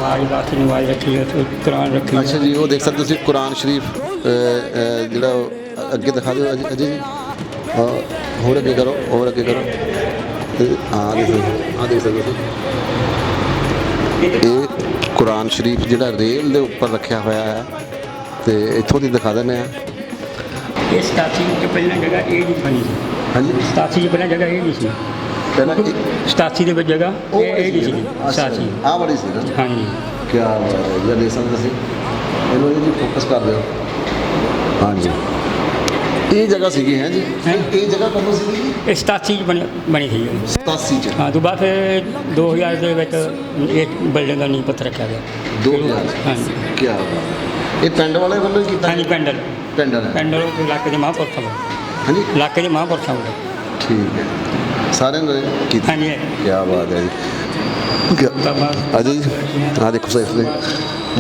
ਵਾਜ ਵਾਸਤੇ ਨਵਾਜ ਰੱਖੀ ਹੈ ਤੇ ਕੁਰਾਨ ਰੱਖੀ। ਹੈ ਅੱਛਾ ਜੀ ਉਹ ਦੇਖ ਸਕਦੇ ਤੁਸੀਂ ਕੁਰਾਨ ਸ਼ਰੀਫ ਜਿਹੜਾ ਅੱਗੇ ਦਿਖਾ ਦਿਓ ਅਜੇ ਜੀ। ਹੋਰ ਅੱਗੇ ਕਰੋ ਹੋਰ ਅੱਗੇ ਕਰੋ। ਆ ਦੇਖ ਸਕਦੇ ਆ ਦੇਖ ਸਕਦੇ ਤੁਸੀਂ। ਇਹ ਕੁਰਾਨ ਸ਼ਰੀਫ ਜਿਹੜਾ ਰੇਲ ਦੇ ਉੱਪਰ ਰੱਖਿਆ ਹੋਇਆ ਹੈ ਤੇ ਇੱਥੋਂ ਦੀ ਦਿਖਾ ਦਿੰਦੇ ਆ ਇਹ ਸਤਾਸੀ ਤੋਂ ਪਹਿਲਾਂ ਜਗ੍ਹਾ ਇਹ ਨਹੀਂ ਬਣੀ ਸੀ। ਹਾਂਜੀ। ਸਤਾਸੀ ਤੋਂ ਪਹਿਲਾਂ ਜਗ੍ਹਾ ਇਹ ਨਹੀਂ ਸੀ। ਪਹਿਲਾਂ ਇਹ- ਸਤਾਸੀ ਦੇ ਵਿੱਚ ਜਗ੍ਹਾ ਉਹ ਇਹ ਇਹ ਨਹੀਂ ਸੀ। ਸਤਾਸੀ ਆ ਬੜੀ ਸੀ ਹਾਂਜੀ। ਕੀ ਹੈ ਇਹ ਤੁਸੀਂ ਇਹਨੂੰ ਜੀ ਫੋਕਸ ਕਰ ਦਿਓ। ਹਾਂਜੀ। ਇਹ ਜਗ੍ਹਾ ਸੀਗੀ ਹੈ ਜੀ? ਹੈਂ? ਇਹ ਜਗ੍ਹਾ ਕਦੋਂ ਸੀਗੀ ਜੀ? ਇਹ ਸਤਾਸੀ ਚ ਬਣੀ ਬਣੀ ਸੀ ਇਹ। 87 ਚ। ਹਾਂ ਤੋਂ ਬਾਅਦ ਫਿਰ 2000 ਦੇ ਵਿੱਚ ਇਹ ਬਿਲਡਿੰਗ ਦਾ ਨੀਂਹ ਪੱਥਰ ਰੱਖਿਆ ਗਿਆ। 2000 ਹਾਂਜੀ। ਕੀ। ਇਹ ਪਿੰਡ ਵਾਲੇ ਵੱਲੋਂ ਹੀ ਕੀਤਾ ਹਾਂਜੀ ਪੈਂਡਲ ਪਿੰਡ ਵਾਲੇ। ਪੈਂਡਲ ਉਹ ਇਲਾਕੇ ਦੇ ਮਹਾਂਪੁਰਖਾਂ ਦਾ ਹਾਂਜੀ। ਇਲਾਕੇ ਦੇ ਮਹਾਂਪੁਰਖਾਂ ਦਾ ਠੀਕ ਹੈ। ਸਾਰਿਆਂ ਨੇ ਕੀਤਾ। ਹਾਂਜੀ। ਕੀ ਬਾਤ ਹੈ ਜੀ। ਅਜੇ ਜੀ। ਆ ਦੇਖੋ ਸਹੀ ਤੇ।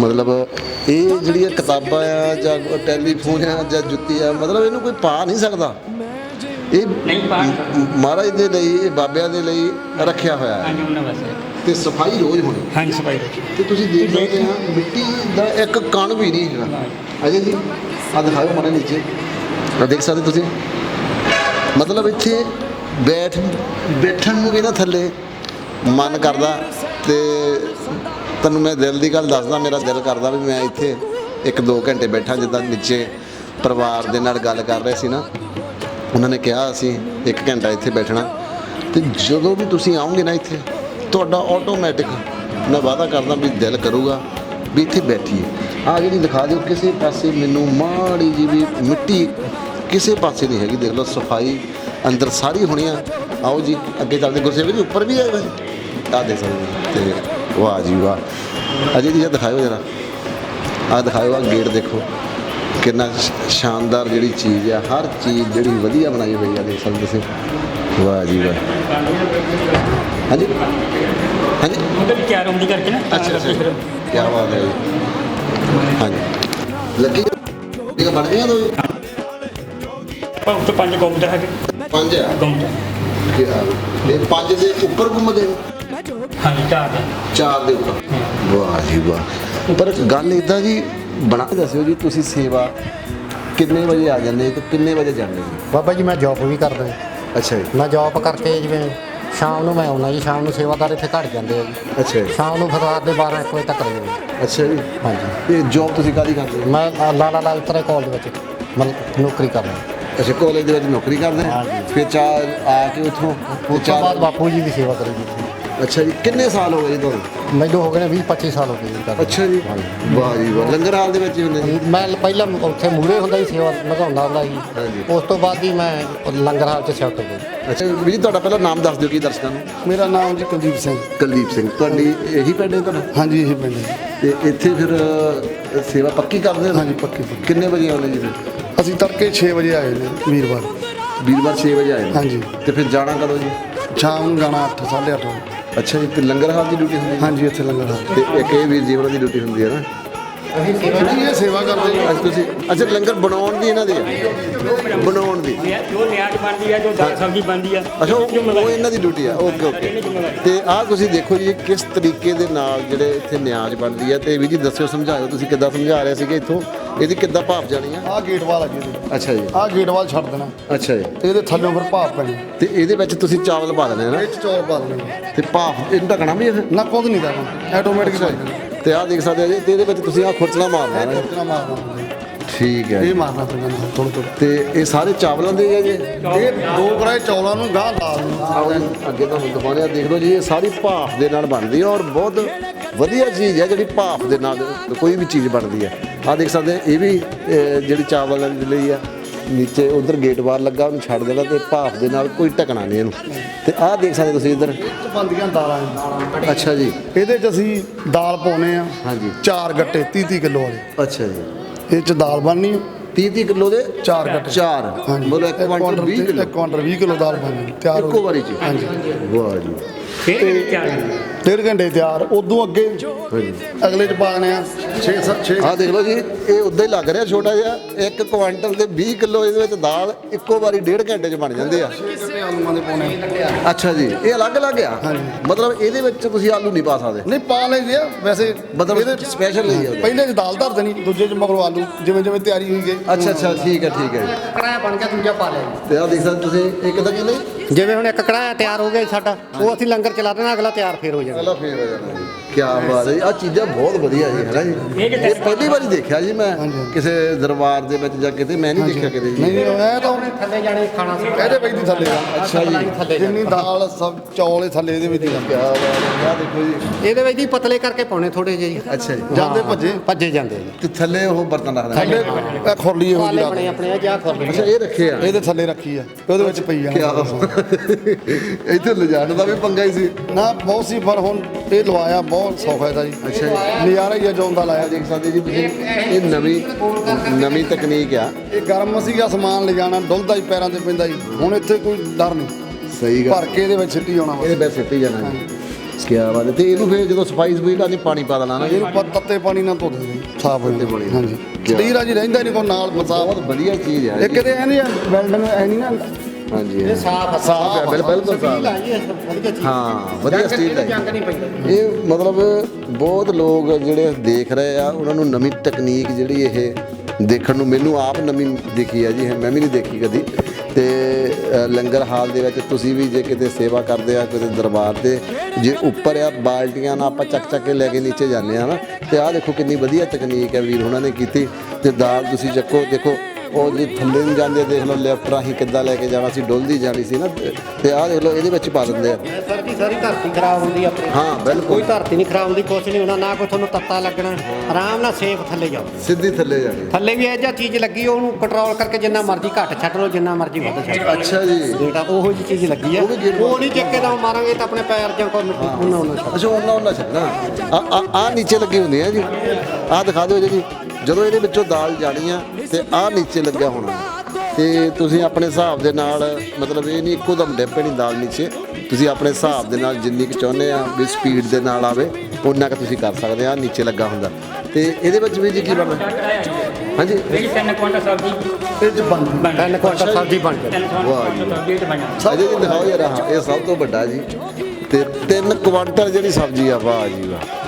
ਮਤਲਬ ਇਹ ਜਿਹੜੀਆਂ ਕਿਤਾਬਾਂ ਆ ਜਾਂ ਟੈਲੀਫੋਨ ਆ ਜਾਂ ਜੁੱਤੀ ਆ ਮਤਲਬ ਇਹਨੂੰ ਕੋਈ ਪਾ ਨਹੀਂ ਸਕਦਾ। ਇਹ ਨਹੀਂ ਪਾ ਸਕਦਾ। ਮ- ਮਹਾਰਾਜ ਦੇ ਲਈ ਇਹ ਬਾਬਿਆਂ ਦੇ ਲਈ ਰੱਖਿਆ ਹੋਇਆ ਹੈ। ਤੇ ਸਫ਼ਾਈ ਰੋਜ਼ ਹੋਣੀ। ਹਾਂਜੀ ਸਫ਼ਾਈ ਰੱਖੀ ਤੇ ਤੁਸੀਂ ਦੇਖ ਸਕਦੇ ਆ ਮਿੱਟੀ ਦਾ ਇੱਕ ਕਣ ਵੀ ਨਹੀਂ ਹੈਗਾ ਅਜੇ ਜੀ ਆ ਦਿਖਾਓ ਮਾਰੇ ਨੀਚੇ। ਆ ਦੇਖ ਸਕਦੇ ਤੁਸੀਂ। ਮਤਲਬ ਇੱਥੇ ਬੈਠ ਬੈਠਣ ਨੂੰ ਵੀ ਨਾ ਥੱਲੇ। ਮਨ ਕਰਦਾ ਤੇ ਤੈਨੂੰ ਮੈਂ ਦਿਲ ਦੀ ਗੱਲ ਦੱਸਦਾ, ਮੇਰਾ ਦਿਲ ਕਰਦਾ ਵੀ ਮੈਂ ਇੱਥੇ ਇੱਕ ਦੋ ਘੰਟੇ ਬੈਠਾ ਜਿੱਦਾਂ ਨੀਚੇ ਪਰਿਵਾਰ ਦੇ ਨਾਲ ਗੱਲ ਕਰ ਰਹੇ ਸੀ ਨਾ। ਉਹਨਾਂ ਨੇ ਕਿਹਾ ਅਸੀਂ ਇੱਕ ਘੰਟਾ ਇੱਥੇ ਬੈਠਣਾ ਤੇ ਜਦੋਂ ਵੀ ਤੁਸੀਂ ਆਓਗੇ ਨਾ ਇੱਥੇ, ਤੁਹਾਡਾ ਆਟੋਮੈਟਿਕ ਮੈਂ ਵਾਅਦਾ ਕਰਦਾ ਵੀ ਦਿਲ ਕਰੂਗਾ ਵੀ ਇੱਥੇ ਬੈਠੀਏ। ਆ ਜਿਹੜੀ ਦਿਖਾ ਦਿਓ, ਕਿਸੇ ਪਾਸੇ ਮੈਨੂੰ ਮਾੜੀ ਜੀ ਵੀ ਮਿੱਟੀ ਕਿਸੇ ਪਾਸੇ ਨਹੀਂ ਹੈਗੀ, ਦੇਖ ਲਓ ਸਫ਼ਾਈ ਅੰਦਰ ਸਾਰੀ ਹੋਣੀ ਆ। ਆਓ ਜੀ, ਅੱਗੇ ਚੱਲਦੇ ਗੁਰਸੇਵਕ ਜੀ, ਉੱਪਰ ਵੀ ਆਏ ਹੋਏ। ਆ ਦੇਖ ਸਕਦੇ ਹੋ। ਤੇ ਵਾਹ ਜੀ ਵਾਹ। ਅਜੇ ਜੀ ਦਿਖਾਓ ਜਰਾ। ਆ ਦਿਖਾਓ ਆ ਗੇਟ ਦੇਖੋ। ਕਿੰਨਾ ਸ਼ਾਨਦਾਰ ਜਿਹੜੀ ਚੀਜ਼ ਆ ਹਰ ਚੀਜ਼ ਜਿਹੜੀ ਵਧੀਆ ਬਣਾਈ ਹੋਈ ਆ ਦੇਖ ਸਕਦੇ ਤੁਸੀਂ। ਵਾਹ ਜੀ ਵਾਹ। ਹਾਂਜੀ? ਹਾਂਜੀ? ਉਹਦੇ ਵੀ ਚਾਰ ਹੁੰਦੀ ਕਰਕੇ ਨਾ। ਤਾਂ ਅੱਛਾ ਅੱਛਾ। ਕੀ ਬਾਤ ਹੈ ਜੀ। ਹਾਂਜੀ। ਲੱਗੀ ਇਹ ਬਣ ਦੋ? ਆਪਾਂ ਉੱਤੇ ਪੰਜ ਗੁੰਮਟ ਹੈਗੇ। ਪੰਜ ਆ? ਗੁੰਮਟ ਇਹ ਪੰਜ ਦੇ ਉੱਪਰ ਘੁੰਮਦੇ ਨੇ ਹਾਂਜੀ ਚਾਰ ਦੇ ਚਾਰ ਦੇ ਉੱਪਰ ਵਾਹ ਜੀ ਵਾਹ। ਪਰ ਗੱਲ ਇਦਾਂ ਜੀ ਬਣਾ ਕੇ ਦੱਸਿਓ ਜੀ ਤੁਸੀਂ ਸੇਵਾ ਕਿੰਨੇ ਵਜੇ ਆ ਜਾਂਦੇ ਤੇ ਕਿੰਨੇ ਵਜੇ ਜਾਂਦੇ ਜੀ ਬਾਬਾ ਜੀ ਮੈਂ ਜੌਬ ਵੀ ਕਰਦਾ। ਜੀ ਅੱਛਾ ਜੀ। ਮੈਂ ਜੌਬ ਕਰਕੇ ਜਿਵੇਂ ਸ਼ਾਮ ਨੂੰ ਮੈਂ ਆਉਣਾ ਜੀ ਸ਼ਾਮ ਨੂੰ ਸੇਵਾਦਾਰ ਇੱਥੇ ਘੜ ਜਾਂਦੇ ਆ ਜੀ। ਅੱਛਾ ਜੀ। ਸ਼ਾਮ ਨੂੰ ਫਿਰ ਰਾਤ ਦੇ 12 1 ਵਜੇ ਤੱਕ ਰਹਿੰਦੇ ਅੱਛਾ ਜੀ। ਹਾਂਜੀ। ਇਹ ਜੌਬ ਤੁਸੀਂ ਕਾਦੀ ਕਰਦੇ ਹੋ? ਮੈਂ ਅ, ਲਾਲਾ ਲਾਜਪਤ ਕਾਲਜ ਵਿੱਚ ਮਤਲਬ ਨੌਕਰੀ ਕਰਦਾ ਅੱਛਾ ਕਾਲਜ ਦੇ ਵਿੱਚ ਨੌਕਰੀ ਕਰਦੇ ਆ ਹਾਂਜੀ। ਫਿਰ ਚਾਰ ਆ ਕੇ ਉਥੋਂ ਉਸ ਤੋਂ ਬਾਅਦ ਬਾਪੂ ਜੀ ਦੀ ਸੇਵਾ ਕਰੀ ਜੀ। ਅੱਛਾ ਜੀ ਕਿੰਨੇ ਸਾਲ ਹੋ ਗਏ ਜੀ ਤੁਹਾਨੂੰ? ਮੈਨੂੰ ਹੋ ਗਏ ਨੇ 20 25 ਸਾਲ ਹੋ ਗਏ ਜੀ ਕਰਦੇ ਅੱਛਾ ਜੀ। ਵਾਹ ਜੀ ਵਾਹ ਲੰਗਰ ਹਾਲ ਦੇ ਵਿੱਚ ਹੀ ਹੁੰਦੇ ਜੀ? ਮੈਂ ਪਹਿਲਾਂ ਉੱਥੇ ਮੂਰੇ ਹੁੰਦਾ ਸੀ ਸੇਵਾ ਲਗਾਉਂਦਾ ਹੁੰਦਾ ਹਾਂਜੀ। ਸੀ ਉਸ ਤੋਂ ਬਾਅਦ ਹੀ ਮੈਂ ਲੰਗਰ ਹਾਲ 'ਚ ਸ਼ਿਫਟ ਹੋ ਗਿਆ। ਅੱਛਾ ਵੀ ਜੀ ਤੁਹਾਡਾ ਪਹਿਲਾਂ ਨਾਮ ਦੱਸ ਦਿਓ ਕੀ ਦਰਸ਼ਕਾਂ ਨੂੰ? ਮੇਰਾ ਨਾਮ ਜੀ ਕੁਲਦੀਪ ਸਿੰਘ। ਕੁਲਦੀਪ ਸਿੰਘ ਤੁਹਾਡੀ ਇਹੀ ਪਿੰਡ ਹੈ ਤੁਹਾਡਾ? ਹਾਂਜੀ ਇਹ ਪਿੰਡ ਹੈ। ਤੇ ਇੱਥੇ ਫਿਰ ਅ, ਸੇਵਾ ਪੱਕੀ ਕਰਦੇ ਹੋ? ਹਾਂਜੀ ਪੱਕੀ ਪੱਕੀ। ਕਿੰਨੇ ਵਜੇ ਆਉਂਦੇ ਜੀ ਫਿਰ? ਅਸੀਂ ਤੜਕੇ 6 ਵਜੇ ਆਏ ਨੇ ਵੀਰਵਾਰ। ਵੀਰਵਾਰ 6 ਵਜੇ ਆਏ ਨੇ। ਹਾਂਜੀ। ਤੇ ਫਿਰ ਜਾਣਾ ਕਦੋਂ ਜੀ? ਸ਼ਾਮ ਨੂੰ ਜਾਣਾ 8 8:30 ਵਜੇ। ਅੱਛਾ ਜੀ ਤੇ ਲੰਗਰ ਹਾਲ ਦੀ ਡਿਊਟੀ ਹੁੰਦੀ ਹੈ? ਹਾਂਜੀ ਇੱਥੇ ਲੰਗਰ ਹਾਲ। ਤੇ ਇੱਕ ਇਹ ਵੀਰ ਜੀ ਉਹਨਾਂ ਦੀ ਡਿਊਟੀ ਹੁੰਦੀ ਹੈ ਨਾ? ਨਹੀਂ ਇਹ ਸੇਵਾ ਕਰਦੇ ਜੀ। ਅੱਜ ਤੁਸੀਂ ਅੱਛਾ ਲੰਗਰ ਬਣਾਉਣ ਦੀ ਇਹਨਾਂ ਦੀ ਹੈ? ਬਣਾਉਣ ਦੀ। ਜੋ ਨਿਆਜ ਬਣਦੀ ਹੈ ਜੋ ਦਾਲ ਸਬਜ਼ੀ ਬਣਦੀ ਹੈ ਅੱਛਾ ਉਹ ਇਹਨਾਂ ਦੀ ਡਿਊਟੀ ਆ। ਓਕੇ ਓਕੇ ਤੇ ਆਹ ਤੁਸੀਂ ਦੇਖੋ ਜੀ ਕਿਸ ਤਰੀਕੇ ਦੇ ਨਾਲ ਜਿਹੜੇ ਇੱਥੇ ਨਿਆਜ਼ ਬਣਦੀ ਹੈ ਤੇ ਵੀ ਜੀ ਦੱਸਿਓ ਸਮਝਾਇਓ। ਤੁਸੀਂ ਕਿੱਦਾਂ ਸਮਝਾ ਰਹੇ ਸੀਗੇ ਇੱਥੋਂ? ਇਹਦੀ ਕਿੱਦਾਂ ਭਾਪ ਜਾਣੀ ਆ? ਆਹ ਗੇਟ ਵਾਲ ਆ ਜੀ ਇਹਦੇ। ਅੱਛਾ ਜੀ। ਆਹ ਗੇਟ ਵਾਲ ਛੱਡ ਦੇਣਾ। ਅੱਛਾ ਜੀ। ਤੇ ਇਹਦੇ ਥੱਲੋਂ ਫਿਰ ਭਾਪ ਪੈਣੀ। ਤੇ ਇਹਦੇ ਵਿੱਚ ਤੁਸੀਂ ਚਾਵਲ ਪਾ ਦੇਣੇ ਆ ਨਾ? ਇਹ 'ਚ ਚੌਲ ਪਾ ਦੇਣੇ ਤੇ ਭਾਪ ਇਹਨੂੰ ਢਕਣਾ ਵੀ ਹੈ ਨਾ ਕੁਝ ਨਹੀਂ ਕਰਨਾ ਆਟੋਮੈਟਿਕ ਪਾ ਦੇਣਾ। ਤੇ ਆਹ ਦੇਖ ਸਕਦੇ ਹੋ ਜੀ ਤੇ ਇਹਦੇ ਵਿੱਚ ਤੁਸੀਂ ਆਹ ਖੁਰਚਣਾ ਮਾਰਨਾ ਹੈ ਕਿੰਨਾ ਮਾਰਨਾ। ਠੀਕ ਹੈ ਇਹ ਮਾਰਨਾ ਪੈਂਦਾ ਥੋੜਾ ਥੋੜਾ ਤੇ ਇਹ ਸਾਰੇ ਚਾਵਲਾਂ ਦੇ ਹੈ ਜੀ? ਇਹ ਦੋ ਕੜਾਏ ਚੌਲਾਂ ਨੂੰ ਗਾਹ ਲਾ ਆਹ ਅੱਗੇ ਤੁਹਾਨੂੰ ਦਿਖਾਉਂਦੇ ਆ ਦੇਖ ਲਓ ਜੀ ਇਹ ਸਾਰੀ ਭਾਫ ਦੇ ਨਾਲ ਬਣਦੀ ਹੈ ਔਰ ਬਹੁਤ ਵਧੀਆ ਚੀਜ਼ ਹੈ ਜਿਹੜੀ ਭਾਫ ਦੇ ਨਾਲ ਕੋਈ ਵੀ ਚੀਜ਼ ਬਣਦੀ ਹੈ। ਆਹ ਦੇਖ ਸਕਦੇ ਆ ਇਹ ਵੀ ਜਿਹੜੀ ਚਾਵਲ ਦੇ ਲਈ ਆ ਨੀਚੇ ਉਧਰ ਗੇਟ ਬਾਰ ਲੱਗਾ ਉਹਨੂੰ ਛੱਡ ਦੇਣਾ ਤੇ ਭਾਫ ਦੇ ਨਾਲ ਕੋਈ ਢਕਣਾ ਨਹੀਂ ਇਹਨੂੰ। ਤੇ ਆਹ ਦੇਖ ਸਕਦੇ ਤੁਸੀਂ ਇੱਧਰ। ਬਣਦੀਆਂ ਦਾਲਾਂ ਅੱਛਾ ਜੀ। ਇਹਦੇ 'ਚ ਅਸੀਂ ਦਾਲ ਪਾਉਨੇ ਆ ਹਾਂਜੀ। ਚਾਰ ਗੱਟੇ 30 30 ਕਿਲੋ ਵਾਲੇ। ਅੱਛਾ ਜੀ। ਇਹ 'ਚ ਦਾਲ ਬਣਨੀ 30 30 ਕਿਲੋ ਦੇ ਚਾਰ ਗੱਟੇ ਚਾਰ। ਮਤਲਬ ਇੱਕ ਕੁਆਂਟਲ 20 ਕਿਲੋ। ਇੱਕ ਕੁਆਂਟਲ 20 ਕਿਲੋ ਦਾਲ ਬਣਨੀ ਤਿਆਰ ਇੱਕੋ ਵਾਰੀ ਚ। ਹਾਂਜੀ। ਵਾਹ ਜੀ। ਫਿਰ ਇਹ ਤਿਆਰ ਡੇਢ ਘੰਟੇ ਤਿਆਰ ਉਦੋਂ ਅੱਗੇ ਅਗਲੇ 'ਚ ਪਾ ਦੇਣੇ ਆ 6 7 6 ਆਹ ਦੇਖ ਲਓ ਜੀ ਇਹ ਉਦਾਂ ਹੀ ਲੱਗ ਰਿਹਾ ਛੋਟਾ ਜਿਹਾ। ਇੱਕ ਕੁਆਂਟਲ ਤੇ 20 ਕਿਲੋ ਇਹਦੇ ਵਿੱਚ ਦਾਲ ਇੱਕੋ ਵਾਰੀ ਡੇਢ ਘੰਟੇ 'ਚ ਬਣ ਜਾਂਦੇ ਆ। ਆਲੂਆਂ ਦੇ ਪਾਉਣੇ ਅੱਛਾ ਜੀ ਇਹ ਅਲੱਗ ਅਲੱਗ ਆ? ਮਤਲਬ ਇਹਦੇ ਵਿੱਚ ਤੁਸੀਂ ਆਲੂ ਨਹੀਂ ਪਾ ਸਕਦੇ? ਨਹੀਂ ਪਾ ਲਈਦੇ ਆ ਵੈਸੇ ਮਤਲਬ ਸਪੈਸ਼ਲ ਲਈ ਆ ਪਹਿਲੇ 'ਚ ਦਾਲ ਧਰ ਦੇਣੀ ਦੂਜੇ 'ਚ ਮਗਰੋਂ ਆਲੂ ਜਿਵੇਂ ਜਿਵੇਂ ਤਿਆਰੀ ਹੋਈ ਗਈ। ਅੱਛਾ ਅੱਛਾ ਠੀਕ ਹੈ ਠੀਕ ਹੈ। ਕੜਾਇਆ ਬਣ ਗਿਆ ਦੂਜਾ ਪਾ ਲਿਆ। ਤੇ ਆਹ ਦੇਖ ਸਕਦੇ ਤੁਸੀਂ ਇਹ ਕਿਦਾਂ ਕਿਲੇ ਜਿਵੇਂ ਹੁਣ ਇੱਕ ਕੜਾਇਆ ਤਿਆਰ ਹੋ ਗਿਆ ਜੀ ਸਾਡਾ ਉਹ ਅਸੀਂ ਲੰਗਰ ਚਲਾ ਦੇਣਾ ਅਗਲਾ ਤਿਆਰ ਫੇਰ ਹੋ ਜਾਣਾ। ਪਹਿਲਾਂ ਫੇਰ ਹੋ ਜਾਣਾ ਜੀ। ਕੀ ਬਾਤ ਹੈ ਆ ਚੀਜ਼ਾਂ ਬਹੁਤ ਵਧੀਆ ਜੀ ਹੈ ਨਾ ਜੀ। ਇਹ ਪਹਿਲੀ ਵਾਰੀ ਦੇਖਿਆ ਜੀ ਮੈਂ ਕਿਸੇ ਦਰਬਾਰ ਦੇ ਵਿੱਚ ਜਾਂ ਕਿਤੇ ਮੈਂ ਨਹੀਂ ਦੇਖਿਆ ਕਿਤੇ ਜੀ। ਨਹੀਂ ਨਹੀਂ ਇਹ ਤਾਂ ਉਹਨੇ ਥੱਲੇ ਜਾਣੇ ਖਾਣਾ ਸੀ। ਇਹਦੇ ਵਿੱਚ ਦੀ ਥੱਲੇ ਆ ਅੱਛਾ ਜੀ। ਜਿੰਨੀ ਦਾਲ ਸਭ ਚੌਲ ਇਹ ਥੱਲੇ ਇਹਦੇ ਵਿੱਚ ਹੀ ਕੀ ਬਾਤ ਹੈ ਆਹ ਦੇਖੋ ਜੀ। ਇਹਦੇ ਵਿੱਚ ਹੀ ਪਤਲੇ ਕਰਕੇ ਪਾਉਣੇ ਥੋੜੇ ਜਿਹੇ ਜੀ। ਅੱਛਾ ਜੀ। ਜਾਂਦੇ ਭੱਜੇ? ਭੱਜੇ ਜਾਂਦੇ ਜੀ। ਤੇ ਥੱਲੇ ਉਹ ਬਰਤਨ ਰੱਖਦਾ ਥੱਲੇ ਇਹ ਖੁਰਲੀ ਇਹੋ ਜਿਹੀ ਬਣੇ ਆਪਣੇ ਆ ਜਾਂ ਖੁਰਲੀ ਅੱਛਾ ਇਹ ਰੱਖੇ ਆ। ਇਹਦੇ ਥੱਲੇ ਰੱਖੀ ਆ। ਉਹਦੇ ਵਿੱਚ ਪਈ ਕੀ ਆ ਇੱਥੇ ਲਿਜਾਣ ਦਾ ਵੀ ਪੰਗਾ ਹੀ ਸੀ। ਨਾ ਬਹੁਤ ਸੀ ਪਰ ਹੁਣ ਇਹ ਲਵਾਇਆ ਬਹੁਤ ਸੌਖਾ ਇਹਦਾ ਜੀ। ਅੱਛਾ ਨਜ਼ਾਰਾ ਹੀ ਆ ਜੌਂ ਦਾ ਲਾਇਆ ਦੇਖ ਸਕਦੇ ਜੀ ਤੁਸੀਂ। ਇਹ ਨਵੀਂ ਨਵੀਂ ਤਕਨੀਕ ਆ। ਇਹ ਗਰਮ ਸੀਗਾ ਸਮਾਨ ਲਿਜਾਣਾ ਡੁੱਲਦਾ ਹੀ ਪੈਰਾਂ ਤੇ ਪੈਂਦਾ ਜੀ। ਹੁਣ ਇੱਥੇ ਕੋਈ ਡਰ ਨਹੀਂ। ਸਹੀ ਗੱਲ। ਭਰ ਕੇ ਇਹਦੇ ਵਿੱਚ ਸਿੱਟੀ ਆਉਣਾ ਇਹਦੇ ਬੈਸ ਸਿੱਟੀ ਜਾਣਾ ਜੀ। ਕੀ ਬਾਤ ਹੈ। ਤੇ ਇਹਨੂੰ ਫਿਰ ਜਦੋਂ ਸਫ਼ਾਈ ਸਫ਼ਾਈ ਕਰਨੀ ਪਾਣੀ ਪਾ ਦੇਣਾ ਨਾ ਇਹਨੂੰ ਤੱਤੇ ਪਾਣੀ ਨਾਲ ਧੋ ਦੇ ਸਾਫ਼ ਹੋ ਜਾਂਦਾ। ਹਾਂਜੀ। ਕਿਆ ਸਟੀਰਾ ਜੀ ਰਹਿੰਦਾ ਨਹੀਂ ਕੋਈ ਨਾਲ ਮਸਾਲਾ ਬਹੁਤ ਵਧੀਆ ਚੀਜ਼ ਹੈ ਇੱਕ ਤੇ ਐ ਨਹੀਂ ਵੈਲਡਨ ਐ ਨਹੀਂ ਨਾ। ਹਾਂਜੀ। ਸਾਫ਼ ਸਾਫ਼ ਹੈ ਬਿਲ- ਬਿਲਕੁਲ ਸਾਫ਼ ਹੈ। ਵਧੀਆ ਚੀਜ਼। ਹਾਂ ਵਧੀਆ ਸਟੀਲ ਹੈ ਜੰਗ ਨਹੀਂ ਪੈਂਦਾ ਇਹ ਮਤਲਬ ਬਹੁਤ ਲੋਕ ਜਿਹੜੇ ਦੇਖ ਰਹੇ ਆ ਉਹਨਾਂ ਨੂੰ ਨਵੀਂ ਤਕਨੀਕ ਜਿਹੜੀ ਇਹ ਦੇਖਣ ਨੂੰ ਮੈਨੂੰ ਆਪ ਨਵੀਂ ਦਿਖੀ ਹੈ ਜੀ ਇਹ ਮੈਂ ਵੀ ਨਹੀਂ ਦੇਖੀ ਕਦੀ। ਤੇ ਅ, ਲੰਗਰ ਹਾਲ ਦੇ ਵਿੱਚ ਤੁਸੀਂ ਵੀ ਜੇ ਕਿਤੇ ਸੇਵਾ ਕਰਦੇ ਆ ਕਿਤੇ ਦਰਬਾਰ ਤੇ ਜੇ ਉੱਪਰ ਆ ਬਾਲਟੀਆਂ ਨਾਲ ਆਪਾਂ ਚੱਕ ਚੱਕ ਕੇ ਲੈ ਕੇ ਨੀਚੇ ਜਾਂਦੇ ਆ ਨਾ ਤੇ ਆਹ ਦੇਖੋ ਕਿੰਨੀ ਵਧੀਆ ਤਕਨੀਕ ਹੈ ਵੀਰ ਉਹਨਾਂ ਨੇ ਕੀਤੀ। ਤੇ ਦਾਲ ਤੁਸੀਂ ਚੱਕੋ ਦੇਖੋ ਉਹ ਜੇ ਥੱਲੇ ਨੂੰ ਜਾਂਦੇ ਦੇਖ ਲਓ ਲੈਫਟ ਰਾਹੀਂ ਕਿੱਦਾਂ ਲੈ ਕੇ ਜਾਣਾ ਸੀ ਡੁੱਲਦੀ ਜਾਣੀ ਸੀ ਨਾ ਤੇ- ਤੇ ਆਹ ਦੇਖ ਲਓ ਇਹਦੇ ਵਿੱਚ ਪਾ ਦਿੰਦੇ ਆ। ਸਰ ਦੀ ਸਾਰੀ ਧਰਤੀ ਖਰਾਬ ਹੁੰਦੀ ਆਪਣੀ। ਹਾਂ ਬਿਲਕੁਲ। ਕੋਈ ਧਰਤੀ ਨਹੀਂ ਖਰਾਬ ਹੁੰਦੀ ਕੁਛ ਨਹੀਂ ਹੋਣਾ ਨਾ ਕੋਈ ਤੁਹਾਨੂੰ ਤੱਤਾ ਲੱਗਣਾ ਆਰਾਮ ਨਾਲ ਸੇਫ ਥੱਲੇ ਜਾਓ। ਸਿੱਧੀ ਥੱਲੇ ਜਾਣੀ ਥੱਲੇ ਵੀ ਇਹ ਜਿਹਾ ਚੀਜ਼ ਲੱਗੀ ਉਹਨੂੰ ਕੰਟਰੋਲ ਕਰਕੇ ਜਿੰਨਾ ਮਰਜ਼ੀ ਘੱਟ ਛੱਡ ਲਓ ਜਿੰਨਾ ਮਰਜ਼ੀ ਵੱਧ ਛੱਡ ਲਓ। ਅੱਛਾ ਜੀ। ਬੇਟਾ ਉਹੋ ਜੀ ਚੀਜ਼ ਲੱਗੀ ਆ ਉਹ ਵੀ ਗੇਟ ਉਹ ਨਹੀਂ ਚੱਕੇ ਦਾ ਮਾਰਾਂਗੇ ਤਾਂ ਆਪਣੇ ਪੈਰ ਜਾਂ ਕੋਈ ਮਿੱਟੀ ਉਹਨਾਂ ਉਹਨਾਂ ਅੱਛਾ ਉਹਨਾਂ ਉਹਨਾਂ ਛੱਡਣਾ। ਆ ਆ ਆ ਨੀਚੇ ਲੱਗੀ ਹੁੰਦੀ ਹੈ ਜੀ। ਆ ਦਿਖਾ ਦਿਓ ਜੀ। ਜਦੋਂ ਇਹਦੇ ਵਿੱਚੋਂ ਦਾਲ ਜਾਣੀ ਆ ਤੇ ਆ ਨੀਚੇ ਲੱਗਿਆ ਹੋਣਾ। ਤੇ ਤੁਸੀਂ ਆਪਣੇ ਹਿਸਾਬ ਦੇ ਨਾਲ ਮਤਲਬ ਇਹ ਨਹੀਂ ਇੱਕੋ ਦਮ ਡਿੱਪੇ ਨਹੀਂ ਦਾਲ ਨੀਚੇ। ਤੁਸੀਂ ਆਪਣੇ ਹਿਸਾਬ ਦੇ ਨਾਲ ਜਿੰਨੀ ਕੁ ਚਾਹੁੰਦੇ ਆ ਵੀ ਸਪੀਡ ਦੇ ਨਾਲ ਆਵੇ ਉਨਾ ਕੁ ਤੁਸੀਂ ਕਰ ਸਕਦੇ ਆ ਨੀਚੇ ਲੱਗਾ ਹੁੰਦਾ। ਤੇ ਇਹਦੇ ਵਿੱਚ ਵੀ ਜੀ ਕੀ ਬਣਦਾ? ਹਾਂਜੀ? ਇਹ ਤਿੰਨ ਕੁਆਂਟਲ ਸਬਜ਼ੀ। ਇਹ ਬਣ ਤਿੰਨ ਕੁਆਂਟਲ ਸਬਜ਼ੀ ਬਣ ਤਿੰਨ ਤੇ ਬਣ ਜਾਂਦੀ ਅਜੇ ਜੀ ਦਿਖਾਓ ਯਾਰ ਆਹ ਇਹ ਸਭ ਤੋਂ ਵੱਡਾ ਜੀ। ਤੇ 3 ਕੁਆਂਟਲ ਜਿਹੜੀ ਸਬਜ਼ੀ ਆ ਵਾਹ ਜੀ ਵਾਹ।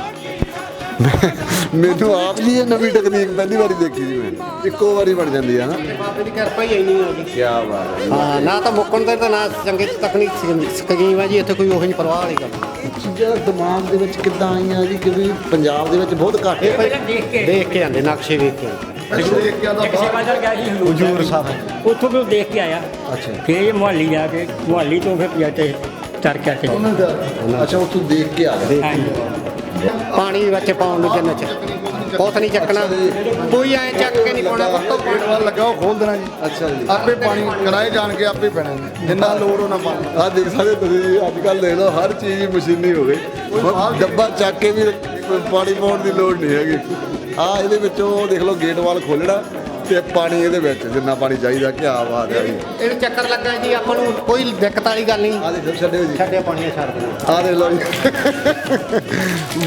ਮੈਨੂੰ ਆਪ ਜੀ ਇਹ ਨਵੀਂ ਟੈਕਨੀਕ ਪਹਿਲੀ ਵਾਰੀ ਦੇਖੀ ਜੀ ਮੈਂ। ਇੱਕੋ ਵਾਰੀ ਬਣ ਜਾਂਦੀ ਆ ਨਾ। ਬਾਬੇ ਦੀ ਕਿਰਪਾ ਹੀ ਇੰਨੀ ਜੀ ਕੀ ਬਾਤ ਹੈ। ਹਾਂ ਨਾ ਤਾਂ ਮੁੱਕਣ ਦੇ ਤਾਂ ਨਾ ਚੰਗੇ ਤਕਨੀਕ ਸਕੀਮ ਆ ਜੀ ਇੱਥੇ ਕੋਈ ਉਹੋ ਜਿਹੀ ਪਰਵਾਹ ਵਾਲੀ ਗੱਲ ਨਹੀਂ। ਚੀਜ਼ਾਂ ਦਿਮਾਗ ਦੇ ਵਿੱਚ ਕਿੱਦਾਂ ਆਈਆਂ ਜੀ ਕਿਉਂਕਿ ਪੰਜਾਬ ਦੇ ਵਿੱਚ ਬਹੁਤ ਘੱਟ ਇਹ ਹੈ ਭਾਈ ਦੇਖ ਕੇ ਦੇਖ ਕੇ ਆਂਦੇ ਨਕਸ਼ੇ ਵੇਖ ਕੇ ਕੇ ਇੱਕ ਸੇਵਾਦਾਰ ਗਿਆ ਸੀ ਹਜ਼ੂਰ ਸਾਹਿਬ। ਉੱਥੋਂ ਵੀ ਉਹ ਦੇਖ ਕੇ ਆਇਆ। ਅੱਛਾ। ਫਿਰ ਇਹ ਮੁਹੱਲੀ ਜਾ ਕੇ ਮੁਹੱਲੀ ਤੋਂ ਫਿਰ ਪਿਆ ਤੇ ਤਰ ਕੇ ਕੇ ਅੱਛਾ ਉੱਥੋਂ ਦੇਖ ਕੇ ਆ ਗਏ। ਹਾਂਜੀ। ਪਾਣੀ ਵਿੱਚ ਪਾਉਣ ਨੂੰ ਜੰਨਤ ਚ। ਬਹੁਤ ਨਹੀਂ ਚੱਕਣਾ। ਕੋਈ ਐ ਚੱਕ ਕੇ ਨਹੀਂ ਪਾਉਣਾ। ਉੱਤੋਂ ਪਾਣੀ ਗੇਟ ਵਾਲ ਲੱਗਾ ਉਹ ਖੋਲ ਦੇਣਾ ਜੀ। ਅੱਛਾ ਜੀ। ਆਪੇ ਪਾਣੀ ਕੜਾਏ ਜਾਣ ਕੇ ਆਪੇ ਪੈਣਾ ਜੀ। ਜਿੰਨਾ ਲੋੜ ਉਹਨਾਂ ਪਾਣੀ ਆ ਦੇਖ ਸਕਦੇ ਤੁਸੀਂ ਅੱਜ ਕੱਲ ਦੇਖ ਲਓ ਹਰ ਚੀਜ਼ ਮਸ਼ੀਨੀ ਹੋ ਗਈ। ਹੁਣ ਡੱਬਾ ਚੱਕ ਕੇ ਵੀ ਪਾਣੀ ਪਾਉਣ ਦੀ ਲੋੜ ਨਹੀਂ ਹੈਗੀ। ਆ ਇਹਦੇ ਵਿੱਚੋਂ ਦੇਖ ਲਓ ਗੇਟ ਵਾਲ ਖੋਲਣਾ ਤੇ ਪਾਣੀ ਇਹਦੇ ਵਿੱਚ ਜਿੰਨਾ ਪਾਣੀ ਚਾਹੀਦਾ ਕੀ ਬਾਤ ਹੈ ਜੀ ਇਹਨੂੰ ਚੱਕਰ ਲੱਗਾ ਜੀ ਆਪਾਂ ਨੂੰ ਕੋਈ ਦਿੱਕਤ ਵਾਲੀ ਗੱਲ ਨਹੀਂ। ਆ ਦੇਖੋ ਛੱਡਿਓ ਜੀ। ਛੱਡੇ ਪਾਣੀ ਛੱਡ ਦੇਣਾ ਆ ਦੇਖ ਲਓ ਜੀ।